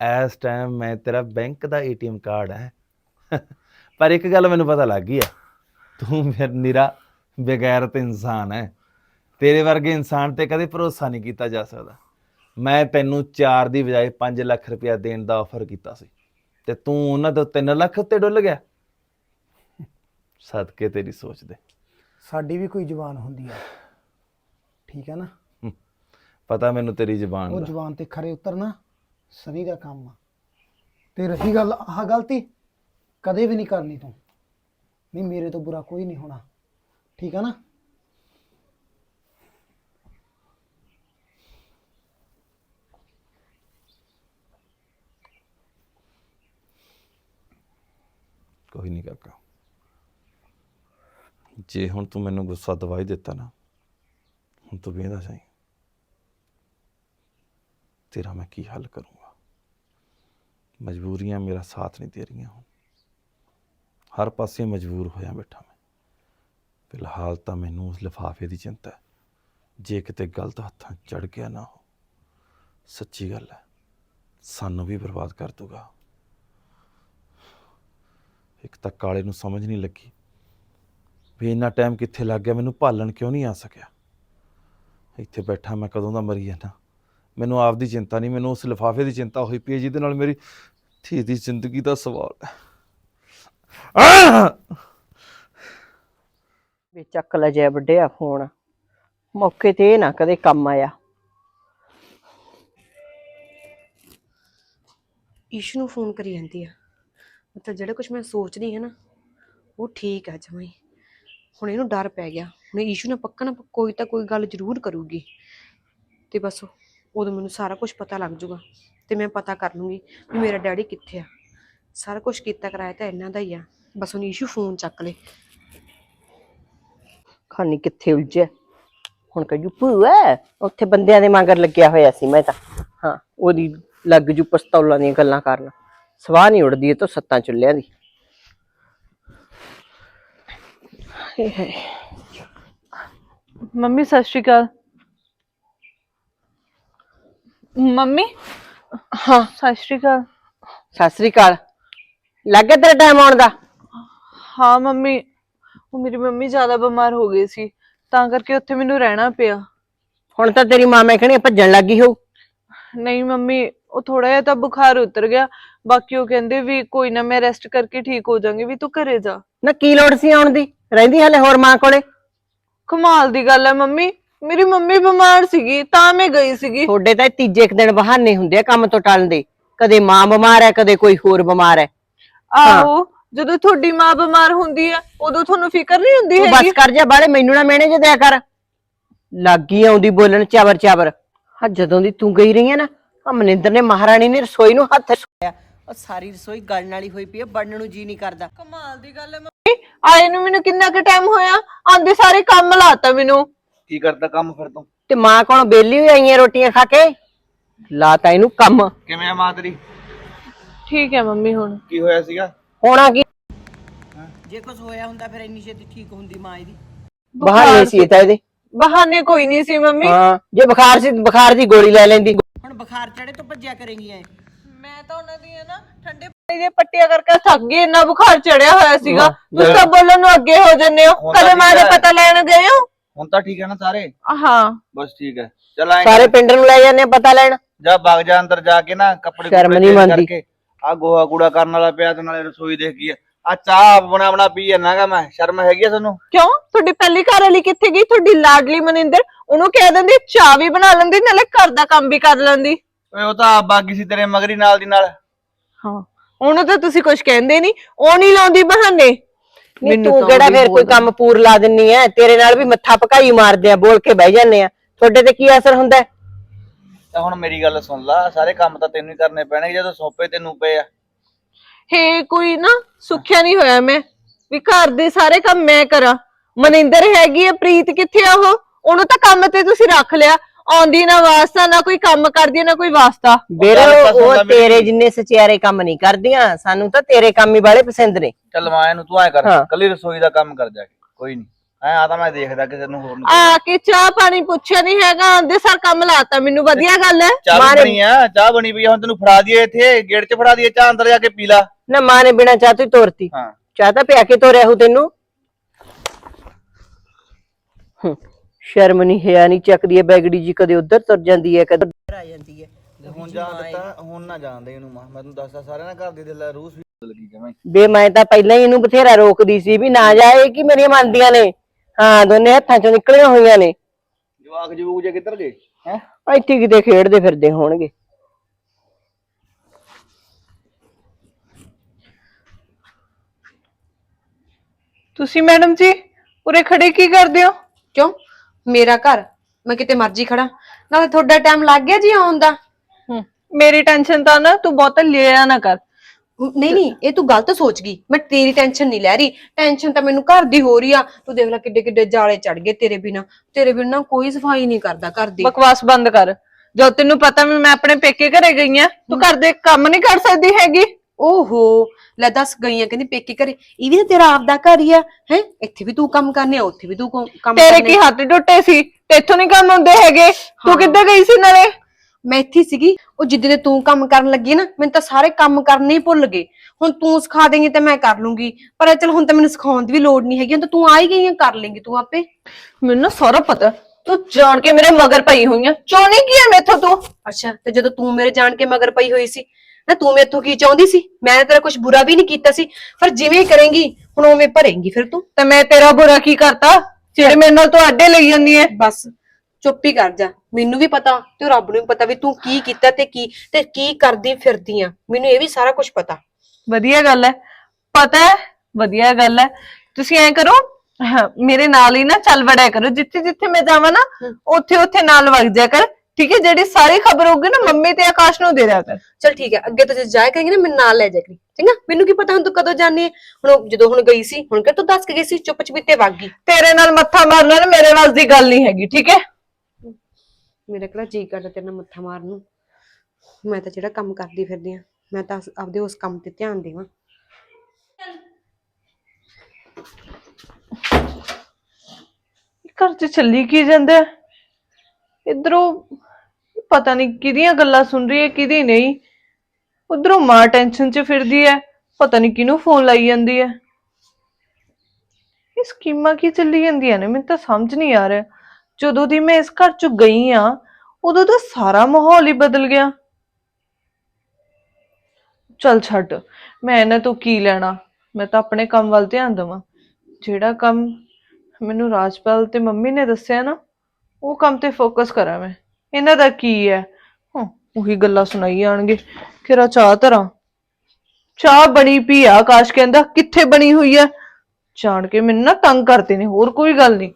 ਇਸ ਟਾਈਮ ਮੈਂ ਤੇਰਾ ਬੈਂਕ ਦਾ ਏਟੀਐਮ ਕਾਰਡ ਹੈ। ਪਰ ਇੱਕ ਗੱਲ ਮੈਨੂੰ ਪਤਾ ਲੱਗ ਗਈ ਆ, ਤੂੰ ਫਿਰ ਨਿਰਾ ਬਗੈਰਤ ਇਨਸਾਨ ਹੈ। ਤੇਰੇ ਵਰਗੇ ਇਨਸਾਨ ਤੇ ਕਦੇ ਭਰੋਸਾ ਨਹੀਂ ਕੀਤਾ ਜਾ ਸਕਦਾ। ਮੈਂ ਤੈਨੂੰ 4 ਦੀ ਬਜਾਏ 5 ਲੱਖ ਰੁਪਇਆ ਦੇਣ ਦਾ ਆਫਰ ਕੀਤਾ ਸੀ, ਤੇ ਤੂੰ ਉਹਨਾਂ ਤੋਂ 3 ਲੱਖ ਉੱਤੇ ਡੁੱਲ ਗਿਆ। ਸਦਕੇ ਤੇਰੀ ਸੋਚ ਦੇ। ਸਾਡੀ ਵੀ ਕੋਈ ਜ਼ੁਬਾਨ ਹੁੰਦੀ ਹੈ ਠੀਕ ਹੈ ਨਾ? ਪਤਾ ਮੈਨੂੰ ਤੇਰੀ ਜ਼ਬਾਨ ਉਹ ਦਾ। ਜ਼ੁਬਾਨ ਤੇ ਖਰੇ ਉਤਰਨਾ ਸਨੀ ਦਾ ਕੰਮ ਆ। ਤੇ ਰਹੀ ਗੱਲ ਆਹ ਗਲਤੀ ਕਦੇ ਵੀ ਨਹੀਂ ਕਰਨੀ ਤੂੰ। ਨਹੀਂ ਮੇਰੇ ਤੋਂ ਬੁਰਾ ਕੋਈ ਨਹੀਂ ਹੋਣਾ। ਠੀਕ ਹੈ ਨਾ? ਕੋਈ ਨਹੀਂ ਕਾਕਾ। ਜੇ ਹੁਣ ਤੂੰ ਮੈਨੂੰ ਗੁੱਸਾ ਦਵਾਈ ਦਿੱਤਾ ਨਾ, ਹੁਣ ਤੂੰ ਵੇਂਦਾ ਸਹੀ ਤੇਰਾ ਮੈਂ ਕੀ ਹੱਲ ਕਰੂੰਗਾ? ਮਜਬੂਰੀਆਂ ਮੇਰਾ ਸਾਥ ਨਹੀਂ ਦੇ ਰਹੀਆਂ ਹੁਣ। ਹਰ ਪਾਸੇ ਮਜਬੂਰ ਹੋਇਆ ਬੈਠਾ ਮੈਂ। ਫਿਲਹਾਲ ਤਾਂ ਮੈਨੂੰ ਉਸ ਲਿਫਾਫੇ ਦੀ ਚਿੰਤਾ ਹੈ। ਜੇ ਕਿਤੇ ਗਲਤ ਹੱਥਾਂ ਚੜ ਗਿਆ ਨਾ ਹੋ ਸੱਚੀ ਗੱਲ ਹੈ, ਸਾਨੂੰ ਵੀ ਬਰਬਾਦ ਕਰ ਦੂਗਾ। ਇੱਕ ਤਾਂ ਕਾਲੇ ਨੂੰ ਸਮਝ ਨਹੀਂ ਲੱਗੀ। ਵੀ ਇੰਨਾ ਟਾਈਮ ਕਿੱਥੇ ਲੱਗ ਗਿਆ? ਮੈਨੂੰ ਭਾਲਣ ਕਿਉਂ ਨਹੀਂ ਆ ਸਕਿਆ? ਇੱਥੇ ਬੈਠਾ ਮੈਂ ਕਦੋਂ ਦਾ ਮਰੀ ਜਾਣਾ ਮੈਨੂੰ ਆਪਦੀ ਚਿੰਤਾ ਨਹੀਂ ਮੈਨੂੰ ਉਸ ਲਿਫਾਫੇ ਦੀ ਚਿੰਤਾ ਹੋਈ ਪਈ ਹੈ ਜਿਹਦੇ ਨਾਲ ਮੇਰੀ ਧੀ ਦੀ ਜ਼ਿੰਦਗੀ ਦਾ ਸਵਾਲ ਹੈ! ਵੀ ਚੱਕ ਲੈ ਜੈ ਵੱਡਿਆ ਫੋਨ। ਮੌਕੇ ਤੇ ਇਹ ਨਾ ਕਦੇ ਕੰਮ ਆਇਆ। ਈਸ਼ ਨੂੰ ਫੋਨ ਕਰੀ ਜਾਂਦੀ ਆ। ਮਤਲਬ ਜਿਹੜਾ ਕੁਝ ਮੈਂ ਸੋਚਦੀ ਹਾਂ ਨਾ ਉਹ ਠੀਕ ਆ ਜਮਾਂ ਹੀ। ਹੁਣ ਇਹਨੂੰ ਡਰ ਪੈ ਗਿਆ। ਹੁਣ ਈਸ਼ੂ ਨੇ ਪੱਕਾ ਨਾ ਕੋਈ ਤਾਂ ਕੋਈ ਗੱਲ ਜ਼ਰੂਰ ਕਰੂਗੀ। ਤੇ ਬਸ ਉਦੋਂ ਮੈਨੂੰ ਸਾਰਾ ਕੁਝ ਪਤਾ ਲੱਗ ਜਾਊਗਾ ਤੇ ਮੈਂ ਪਤਾ ਕਰ ਲੂੰਗੀ ਵੀ ਮੇਰਾ ਡੈਡੀ ਕਿੱਥੇ ਆ। ਸਾਰਾ ਕੁਝ ਕੀਤਾ ਕਰਾਇਆ ਤਾਂ ਇਹਨਾਂ ਦਾ ਹੀ ਆ। ਬਸ ਹੁਣ ਈਸ਼ੂ ਫੋਨ ਚੱਕ ਲੇ। ਖਾਨੀ ਕਿੱਥੇ ਉਲਝਿਆ? ਹੁਣ ਕਹਜੂ ਭੂਆ, ਉੱਥੇ ਬੰਦਿਆਂ ਦੇ ਮਗਰ ਲੱਗਿਆ ਹੋਇਆ ਸੀ ਮੈਂ ਤਾਂ। ਹਾਂ, ਉਹਦੀ ਲੱਗ ਜੂ ਪਸਤੌਲਾਂ ਦੀਆਂ ਗੱਲਾਂ ਕਰਨ। ਸਵਾਹ ਨਹੀਂ ਉੜਦੀ ਇਹ ਤੋਂ ਸੱਤਾਂ ਚੁੱਲ੍ਹਿਆਂ ਦੀ। ਹੇ ਹੇ ਮੰਮੀ ਸਤਿ ਸ਼੍ਰੀ ਅਕਾਲ। ਮੰਮੀ? ਹਾਂ ਸਤਿ ਸ਼੍ਰੀ ਅਕਾਲ। ਸਤਿ ਸ੍ਰੀ ਅਕਾਲ। ਲੱਗ ਗਿਆ ਤੇਰਾ ਟਾਈਮ ਆਉਣ ਦਾ? ਹਾਂ ਮੰਮੀ। ਉਹ ਮੇਰੀ ਮੰਮੀ ਜ਼ਿਆਦਾ ਬਿਮਾਰ ਹੋ ਗਈ ਸੀ। ਤਾਂ ਕਰਕੇ ਉੱਥੇ ਮੈਨੂੰ ਰਹਿਣਾ ਪਿਆ। ਹੁਣ ਤਾਂ ਤੇਰੀ ਮਾਂ ਮੈਂ ਕਹਣੀ ਭੱਜਣ ਲੱਗੀ ਹੋਊ। ਨਹੀਂ ਮੰਮੀ ਉਹ ਥੋੜਾ ਜਿਹਾ ਤਾਂ ਬੁਖਾਰ ਉਤਰ ਗਿਆ। ਬਾਕੀ ਉਹ ਕਹਿੰਦੇ ਵੀ ਕੋਈ ਨਾ ਮੈਂ ਰੈਸਟ ਕਰਕੇ ਠੀਕ ਹੋ ਜਾਵਾਂਗੀ ਵੀ ਤੂੰ ਘਰੇ ਜਾ। ਨਾ ਕੀ ਲੋੜ ਸੀ ਆਉਣ ਦੀ? ਰਹਿੰਦੀ ਹਲੇ ਹੋਰ ਮਾਂ ਕੋਲੇ? ਕਮਾਲ ਦੀ ਗੱਲ ਹੈ ਮੰਮੀ ਮੇਰੀ ਮੰਮੀ ਬਿਮਾਰ ਸੀਗੀ ਤਾਂ ਮੈਂ ਗਈ ਸੀਗੀ। ਤੁਹਾਡੇ ਤਾਂ ਇਹ ਤੀਜੇ ਇੱਕ ਦਿਨ ਬਹਾਨੇ ਹੁੰਦੇ ਆ ਕੰਮ ਤੋਂ ਟਲਣ ਦੇ। ਕਦੇ ਮਾਂ ਬਿਮਾਰ ਹੈ ਕਦੇ ਕੋਈ ਹੋਰ ਬਿਮਾਰ ਹੈ ਆਹੋ ਜਦੋਂ ਤੁਹਾਡੀ ਮਾਂ ਬਿਮਾਰ ਹੁੰਦੀ ਹੈ ਉਦੋਂ ਤੁਹਾਨੂੰ ਫਿਕਰ ਨਹੀਂ ਹੁੰਦੀ ਤੂੰ ਹੈਗੀ? ਬਸ ਕਰ ਜਾ ਬਾਲੇ ਮੈਨੂੰ ਨਾ ਮਿਹਣੇ ਜੇ ਦਿਆ ਕਰ। ਲੱਗੀ ਆਉਂਦੀ ਬੋਲਣ ਚਾਵਰ ਚਾਵਰ ਹਾਂ ਜਦੋਂ ਦੀ ਤੂੰ ਗਈ ਰਹੀ ਹੈ ਨਾ ਆ ਮਨਿੰਦਰ ਨੇ ਮਹਾਰਾਣੀ ਨੇ ਰਸੋਈ ਨੂੰ ਹੱਥ ਛੋਇਆ ਉਹ ਸਾਰੀ ਰਸੋਈ ਗਲਣ ਵਾਲੀ ਹੋਈ ਪਈ ਆ ਬਣਨ ਨੂੰ ਜੀ ਨਹੀਂ ਕਰਦਾ। ਕਮਾਲ ਦੀ ਗੱਲ ਹੈ ਮੰਮੀ ਆਏ ਨੂੰ ਮੈਨੂੰ ਕਿੰਨਾ ਕੁ ਟਾਈਮ ਹੋਇਆ? ਆਂਦੇ ਸਾਰੇ ਕੰਮ ਲਾਤਾ ਮੈਨੂੰ। ਕੀ ਕਰਦਾ ਕੰਮ ਫਿਰ ਤੂੰ? ਤੇ ਮਾਂ ਕੋਲ ਬੇਲੀ ਹੋਈ ਆਈਆਂ ਰੋਟੀਆਂ ਖਾ ਕੇ? ਲਾਤਾ ਇਹਨੂੰ ਕੰਮ। ਕਿਵੇਂ ਆ ਮਾਂ ਤੇਰੀ? ਠੀਕ ਹੈ ਮੰਮੀ ਹੁਣ। ਕੀ ਹੋਇਆ ਸੀਗਾ? ਹੋਣਾ ਕੀ? ਜੇ ਕੁਝ ਹੋਇਆ ਹੁੰਦਾ ਫਿਰ ਇੰਨੀ ਛੇਤੀ ਠੀਕ ਹੁੰਦੀ ਮਾਂ ਇਹਦੀ। ਬੁਖਾਰ ਸੀ ਤਾਂ ਇਹਦੇ। ਬਹਾਨੇ ਕੋਈ ਨਹੀਂ ਸੀ ਮੰਮੀ। ਹਾਂ। ਜੇ ਬੁਖਾਰ ਸੀ ਬੁਖਾਰ ਦੀ ਗੋਲੀ ਲੈ ਲੈਂਦੀ। ਹੁਣ ਬੁਖਾਰ ਚੜੇ ਤੋਂ ਭੱਜਿਆ ਕਰੇਂਗੀ ਐ। ਮੈਂ ਤਾਂ ਉਹਨਾਂ ਦੀਆਂ ਨਾ ਠੰਡੇ ਪਾਣੀ ਦੀਆਂ ਪੱਟੀਆਂ ਕਰਕੇ ਥੱਕ ਗਈ ਇੰਨਾ ਬੁਖਾਰ ਚੜਿਆ ਹੋਇਆ ਸੀਗਾ। ਤੁਸੀਂ ਤਾਂ ਬੋਲਣ ਨੂੰ ਅੱਗੇ ਹੋ ਜੰਨੇ ਹੋ। ਕਦੇ ਮਾਂ ਦੇ ਠੀਕ ਹੈ। ਪਤਾ ਲੈਣ ਗਏ ਹੋ? ਹੁਣ ਤਾਂ ਠੀਕ ਹੈ ਨਾ ਸਾਰੇ? ਹਾਂ। ਬਸ ਠੀਕ ਹੈ। ਚਲ ਆਏ ਸਾਰੇ ਪਿੰਡ ਨੂੰ ਲੈ ਜਾਂਦੇ ਆ ਪਤਾ ਲੈਣ। ਜਾ ਬਾਗ ਜਾ ਅੰਦਰ ਜਾ ਕੇ ਨਾ ਕੱਪੜੇ ਸ਼ਰਮ ਕੁਪੜੇ ਨੀ change ਮੰਨਦੀ। ਕਰਕੇ। ਆ ਗੋਹਾ ਕੂੜਾ ਕਰਨ ਵਾਲਾ ਪਿਆ ਤੇ ਨਾਲੇ ਰਸੋਈ ਦੇਖ ਗਈ ਆ। ਚਾਹ ਬਣਾ ਬਣਾ ਪੀ ਜਾਣਾਗਾ ਮੈਂ। ਸ਼ਰਮ ਹੈਗੀ ਆ ਤੁਹਾਨੂੰ? ਕਿਉਂ? ਤੁਹਾਡੀ ਪਹਿਲੀ ਘਰ ਵਾਲੀ ਕਿੱਥੇ ਗਈ? ਤੁਹਾਡੀ ਲਾਡਲੀ ਮਨਿੰਦਰ। ਉਹਨੂੰ ਕਹਿ ਦਿੰਦੀ ਚਾਹ ਵੀ ਬਣਾ ਲੈਂਦੀ ਨਾਲੇ ਘਰ ਦਾ ਕੰਮ ਵੀ ਕਰ ਲੈਂਦੀ। ਓਏ ਉਹ ਤਾਂ ਆਪ ਬਾਗੀ ਸੀ ਤੇਰੇ ਮਗਰੀ ਨਾਲ ਦੀ ਨਾਲ। ਹਾਂ ਉਹਨੂੰ ਤਾਂ ਤੁਸੀਂ ਕੁਝ ਕਹਿੰਦੇ ਨਹੀਂ ਉਹ ਨਹੀਂ ਲਾਉਂਦੀ ਬਹਾਨੇ। ਨਹੀਂ ਮੈਨੂੰ ਤੂੰ ਤਾਂ ਕਿਹੜਾ ਉਹਦੀ ਫੇਰ ਕੋਈ। ਕੰਮ ਪੂਰ ਲਾ ਦਿੰਨੀ ਐ? ਤੇਰੇ ਨਾਲ ਵੀ ਮੱਥਾ ਪਕਾਈ ਮਾਰਦੇ ਆ ਬੋਲ ਕੇ ਬਹਿ ਜਾਂਦੇ ਆ। ਤੁਹਾਡੇ ਤੇ ਕੀ ਅਸਰ ਹੁੰਦਾ ਹੈ? ਤਾਂ ਹੁਣ ਮੇਰੀ ਗੱਲ ਸੁਣ ਲਾ ਸਾਰੇ ਕੰਮ ਤਾਂ ਤੈਨੂੰ ਹੀ ਕਰਨੇ ਪੈਣੇ ਜਦੋਂ ਸੋਪੇ ਤੈਨੂੰ ਪਏ ਆ। ਹੇ ਕੋਈ ਨਾ ਸੁੱਖਿਆ ਨਹੀਂ ਹੋਇਆ ਮੈਂ। ਵੀ ਘਰ ਦੇ ਸਾਰੇ ਕੰਮ ਮੈਂ ਕਰਾਂ। ਮਨਿੰਦਰ ਹੈਗੀ ਆ ਪ੍ਰੀਤ ਕਿੱਥੇ ਆ ਉਹ? ਉਹਨੂੰ ਤਾਂ ਕੰਮ ਤੇ ਤੁਸੀਂ ਰੱਖ ਲਿਆ। ਆਉਂਦੀ ਨਾ ਵਾਸਤਾ ਨਾ ਕੋਈ ਕੰਮ ਕਰਦੀ ਨਾ ਕੋਈ ਵਾਸਤਾ। ਸੁਣ ਉਹ। ਤੇਰੇ ਜਿੰਨੇ ਸਚਿਆਰੇ ਕੰਮ ਨਹੀਂ ਕਰਦੀਆਂ ਸਾਨੂੰ ਤਾਂ ਤੇਰੇ ਕੰਮ ਹੀ ਬਾਲੇ ਪਸੰਦ ਨੇ। ਚੱਲ ਮਾਂ ਇਹਨੂੰ ਤੂੰ ਐ ਕਰ ਹਾਂ। ਕੱਲੀ ਰਸੋਈ ਦਾ ਕੰਮ ਕਰ ਜਾ ਕੇ ਕੋਈ ਨਹੀਂ। ਐ ਆ ਤਾਂ ਮੈਂ ਦੇਖਦਾ ਕਿਸੇ ਨੂੰ ਹੋਰ ਨੂੰ ਆ ਕੇ ਚਾਹ ਪਾਣੀ ਪੁੱਛਿਆ ਨਹੀਂ ਹੈਗਾ ਆਂਦੇ ਸਰ ਕੰਮ ਲਾਤਾ ਮੈਨੂੰ ਵਧੀਆ ਗੱਲ ਹੈ। ਚਾਹ ਵੀ ਬਣੀ ਆ ਚਾਹ ਬਣੀ ਪਈ ਆ ਹੁਣ ਤੈਨੂੰ ਫੜਾ ਦਈਏ ਇੱਥੇ ਗੇਟ 'ਚ ਫੜਾ ਦਈਏ ਚਾਹ ਅੰਦਰ ਜਾ ਕੇ ਪੀ ਲਾ। ਨਾ ਮਾਂ ਨੇ ਬਿਨਾਂ ਚਾਹ ਤੋਂ ਹੀ ਤੋਰਤੀ। ਹਾਂ। ਚਾਹ ਤਾਂ ਪਿਆ ਕੇ ਤੋਰਿਆ ਹੂ ਤੈਨੂੰ। ਸ਼ਰਮ ਨਹੀਂ ਹਿਆ ਨਹੀਂ ਚੱਕਦੀ ਐ ਬੈਗੜੀ ਜੀ ਕਦੇ ਉੱਧਰ ਤੁਰ ਜਾਂਦੀ ਐ ਕਦੇ ਉੱਧਰ ਆ ਜਾਂਦੀ ਐ ਤੇ ਹੁਣ ਜਾਣ ਦਿੱਤਾ ਹੁਣ ਨਾ ਜਾਣਦੇ ਇਹਨੂੰ ਮਾਂ ਮੈਂ ਤੈਨੂੰ ਦੱਸਦਾ ਸਾਰਿਆਂ ਨਾਲ ਘਰ ਦੇ ਦਿਲ ਦਾ ਰੂਸ ਵੀ ਬਦਲ ਗਈ ਜਮਾਂ ਹੀ। ਬੇ ਮੈਂ ਤਾਂ ਪਹਿਲਾਂ ਹੀ ਇਹਨੂੰ ਬਥੇਰਾ ਰੋਕਦੀ ਸੀ ਵੀ ਨਾ ਜਾਏ ਕਿ ਮੇਰੀਆਂ ਮੰਨਦੀਆਂ ਨੇ? ਹਾਂ ਦੋਨੇ ਹੱਥਾਂ ਚੋਂ ਨਿਕਲੀਆਂ ਹੋਈਆਂ ਨੇ। ਜਵਾਕ ਜਵੂਕ ਜੇ ਕਿੱਧਰ ਗਏ ਹੈ? ਇੱਥੇ ਕਿਤੇ ਖੇਡਦੇ ਫਿਰਦੇ ਹੋਣਗੇ। ਤੁਸੀਂ ਮੈਡਮ ਜੀ ਉਰੇ ਖੜੇ ਕੀ ਕਰਦੇ ਹੋ? ਕਿਉਂ? ਮੇਰਾ ਘਰ ਮੈਂ ਕਿਤੇ ਮਰਜ਼ੀ ਖੜਾ। ਨਾਲੇ ਤੁਹਾਡਾ ਟਾਈਮ ਲੱਗ ਗਿਆ ਜੀ ਆਉਣ ਦਾ। ਮੇਰੀ ਟੈਨਸ਼ਨ ਤਾਂ ਨਾ ਤੂੰ ਬਹੁਤ ਲਿਆ ਨਾ ਕਰ। ਨਹੀਂ ਨਹੀਂ ਇਹ ਤੂੰ ਗਲਤ ਸੋਚ ਗਈ। ਮੈਂ ਤੇਰੀ ਟੈਨਸ਼ਨ ਨਹੀਂ ਲੈ ਰਹੀ। ਟੈਨਸ਼ਨ ਤਾਂ ਮੈਨੂੰ ਘਰ ਦੀ ਹੋ ਰਹੀ ਆ। ਤੂੰ ਦੇਖ ਲੈ ਕਿੱਡੇ ਕਿੱਡੇ ਜਾਲੇ ਚੜ ਗਏ ਤੇਰੇ ਬਿਨਾ। ਤੇਰੇ ਬਿਨਾ ਕੋਈ ਸਫ਼ਾਈ ਨਹੀਂ ਕਰਦਾ ਘਰ ਦੀ। ਬਕਵਾਸ ਬੰਦ ਕਰ। ਜੋ ਤੈਨੂੰ ਪਤਾ ਵੀ ਮੈਂ ਆਪਣੇ ਪੇਕੇ ਘਰੇ ਗਈ ਆ ਤੂੰ ਘਰ ਦੇ ਕੰਮ ਨਹੀਂ ਕਰ ਸਕਦੀ ਹੈਗੀ। ਓਹੋ ਲੈ ਦੱਸ ਗਈਆਂ ਕਹਿੰਦੀ ਪੇਕੇ ਘਰੇ। ਇਹ ਵੀ ਤਾਂ ਤੇਰਾ ਆਪਦਾ ਘਰ ਹੀ ਆ ਹੈ? ਇੱਥੇ ਵੀ ਤੂੰ ਕੰਮ ਕਰਨੇ ਆ ਉੱਥੇ ਵੀ ਤੂੰ ਕੋ- ਕੰਮ ਤੇਰੇ ਕਰਨੇ ਕੀ ਆ। ਹੱਥ ਟੁੱਟੇ ਸੀ? ਤੇਥੋਂ ਨਹੀਂ ਕੰਮ ਹੁੰਦੇ ਹੈਗੇ। ਤੂੰ ਕਿੱਧਰ ਗਈ ਸੀ ਨਾਲੇ? ਮੈਂ ਇੱਥੇ ਹੀ ਸੀਗੀ। ਉਹ ਜਿੱਦੇ ਤੂੰ ਕੰਮ ਕਰਨ ਲੱਗੀ ਨਾ ਮੈਨੂੰ ਤਾਂ ਸਾਰੇ ਕੰਮ ਕਰਨੇ ਹੀ ਭੁੱਲ ਗਏ। ਹੁਣ ਤੂੰ ਸਿਖਾ ਦੇਂਗੀ ਤਾਂ ਮੈਂ ਕਰ ਲੂੰਗੀ। ਪਰ ਚਲ ਹੁਣ ਤਾਂ ਮੈਨੂੰ ਸਿਖਾਉਣ ਦੀ ਵੀ ਲੋੜ ਨਹੀਂ ਹੈਗੀ ਹੁਣ ਤਾਂ ਤੂੰ ਆ ਹੀ ਗਈ ਆ ਕਰ ਲੇਂਗੀ ਤੂੰ ਆਪੇ। ਮੈਨੂੰ ਨਾ ਸਾਰਾ ਪਤਾ ਤੂੰ ਜਾਣ ਕੇ ਮੇਰੇ ਮਗਰ ਪਈ ਹੋਈ ਆ। ਚਾਹਣੀ ਕੀ ਹੈ ਮੈਥੋਂ ਤੂੰ? ਅੱਛਾ ਤੇ ਜਦੋਂ ਤੂੰ ਮੇਰੇ ਜਾਣ ਕੇ ਮਗਰ ਪਈ ਹੋਈ ਸੀ ਨਾ ਤੂੰ ਮੇਥੋਂ ਕੀ ਚਾਹੁੰਦੀ ਸੀ? ਮੈਂ ਤੇਰਾ ਕੁਝ ਬੁਰਾ ਵੀ ਨਹੀਂ ਕੀਤਾ ਸੀ। ਪਰ ਜਿਵੇਂ ਕਰੇਂਗੀ ਹੁਣ ਉਵੇਂ ਭਰੇਂਗੀ ਫਿਰ ਤੂੰ। ਤੇ ਮੈਂ ਤੇਰਾ ਬੁਰਾ ਕੀ ਕਰਤਾ? ਜਿਹੜੇ ਮੇਰੇ ਨਾਲ ਤੂੰ ਲਈ ਜਾਂਦੀ ਹੈ ਬਸ ਚੁੱਪ ਹੀ ਕਰ ਜਾ। ਮੈਨੂੰ ਵੀ ਪਤਾ ਤੇ ਰੱਬ ਨੂੰ ਵੀ ਪਤਾ ਵੀ ਤੂੰ ਕੀ ਕੀਤਾ ਤੇ ਕੀ ਤੇ ਕੀ ਕਰਦੀ ਫਿਰਦੀ ਆ। ਮੈਨੂੰ ਇਹ ਵੀ ਸਾਰਾ ਕੁਝ ਪਤਾ। ਵਧੀਆ ਗੱਲ ਹੈ ਪਤਾ ਹੈ ਵਧੀਆ ਗੱਲ ਹੈ ਤੁਸੀਂ ਐਂ ਕਰੋ ਹਾਂ, ਮੇਰੇ ਨਾਲ ਹੀ ਨਾ ਚੱਲ ਵੜਿਆ ਕਰੋ। ਜਿੱਥੇ ਜਿੱਥੇ ਮੈਂ ਜਾਵਾਂ ਨਾ ਉੱਥੇ ਉੱਥੇ ਨਾਲ ਵਗ ਜਾ ਕਰ। ਠੀਕ ਹੈ ਜਿਹੜੀ ਸਾਰੀ ਖਬਰ ਹੋਊਗੀ ਨਾ ਮੰਮੀ ਤੇ ਆਕਾਸ਼ ਨੂੰ ਦੇ ਦਿਆ ਕਰ। ਚਲ ਠੀਕ ਹੈ ਅੱਗੇ ਤੋਂ ਜੇ ਜਾਇਆ ਕਰਾਂਗੀ ਨਾ ਮੈਨੂੰ ਨਾਲ ਲੈ ਜਾ ਕਰੀ। ਚੰਗਾ ਮੈਨੂੰ ਕੀ ਪਤਾ ਹੁਣ ਤੂੰ ਕਦੋਂ ਜਾਣੀ ਹੈ? ਹੁਣ ਉਹ ਜਦੋਂ ਹੁਣ ਗਈ ਸੀ ਹੁਣ ਕਿ ਤੂੰ ਦੱਸ ਕੇ ਗਈ ਸੀ ਚੁੱਪ ਚਪੀਤੇ ਵਗ ਗਈ? ਤੇਰੇ ਨਾਲ ਮੱਥਾ ਮਾਰਨਾ ਨਾ ਮੇਰੇ ਵਾਸ ਦੀ ਗੱਲ ਨਹੀਂ ਹੈਗੀ ਠੀਕ ਹੈ? ਮੇਰਾ ਕਿਹੜਾ ਜੀ ਕਰਦਾ ਤੇਰੇ ਨਾਲ ਮੱਥਾ ਮਾਰਨ ਨੂੰ? ਮੈਂ ਤਾਂ ਜਿਹੜਾ ਕੰਮ ਕਰਦੀ ਫਿਰਦੀ ਆ ਮੈਂ ਤਾਂ ਆਪਦੇ ਉਸ ਕੰਮ ਤੇ ਧਿਆਨ ਦੇਵਾਂ। ਘਰ 'ਚ ਚੱਲੀ ਕੀ ਜਾਂਦਾ ਇਧਰੋਂ ਪਤਾ ਨਹੀਂ ਕਿਹਦੀਆਂ ਗੱਲਾਂ ਸੁਣ ਰਹੀ ਹੈ, ਕਿਹਦੀ ਨਹੀਂ। ਉਧਰੋਂ ਮਾਂ ਟੈਨਸ਼ਨ 'ਚ ਫਿਰਦੀ ਹੈ, ਪਤਾ ਨਹੀਂ ਕਿਹਨੂੰ ਫੋਨ ਲਾਈ ਜਾਂਦੀ ਹੈ। ਇਹ ਸਕੀਮਾਂ ਕੀ ਚੱਲੀ ਜਾਂਦੀਆਂ ਨੇ? ਮੈਨੂੰ ਤਾਂ ਸਮਝ ਨਹੀਂ ਆ ਰਿਹਾ। ਜਦੋਂ ਦੀ ਮੈਂ ਇਸ ਘਰ 'ਚ ਗਈ ਆ ਉਦੋਂ ਦਾ ਸਾਰਾ ਮਾਹੌਲ ਹੀ ਬਦਲ ਗਿਆ। ਚੱਲ ਛੱਡ, ਮੈਂ ਇਹਨਾਂ ਤੋਂ ਕੀ ਲੈਣਾ? ਮੈਂ ਤਾਂ ਆਪਣੇ ਕੰਮ ਵੱਲ ਧਿਆਨ ਦੇਵਾਂ। ਜਿਹੜਾ ਕੰਮ ਮੈਨੂੰ ਰਾਜਪਾਲ ਤੇ ਮੰਮੀ ਨੇ ਦੱਸਿਆ ਨਾ, ਉਹ ਕੰਮ ਤੇ ਫੋਕਸ ਕਰਾਂ ਮੈਂ। ਇਹਨਾਂ ਦਾ ਕੀ ਹੈ? ਹਾਂ, ਉਹੀ ਗੱਲਾਂ ਸੁਣਾਈ ਜਾਣਗੇ। ਕਿਰਾ ਚਾਹ ਧਰਾਂ। ਚਾਹ ਬਣੀ ਪਈ ਆ, ਆਕਾਸ਼ ਕਹਿੰਦਾ, ਕਿੱਥੇ ਬਣੀ ਹੋਈ ਹੈ? ਜਾਣ ਕੇ ਮੈਨੂੰ ਨਾ ਤੰਗ ਕਰਦੇ ਨੇ, ਹੋਰ ਕੋਈ ਗੱਲ ਨਹੀਂ।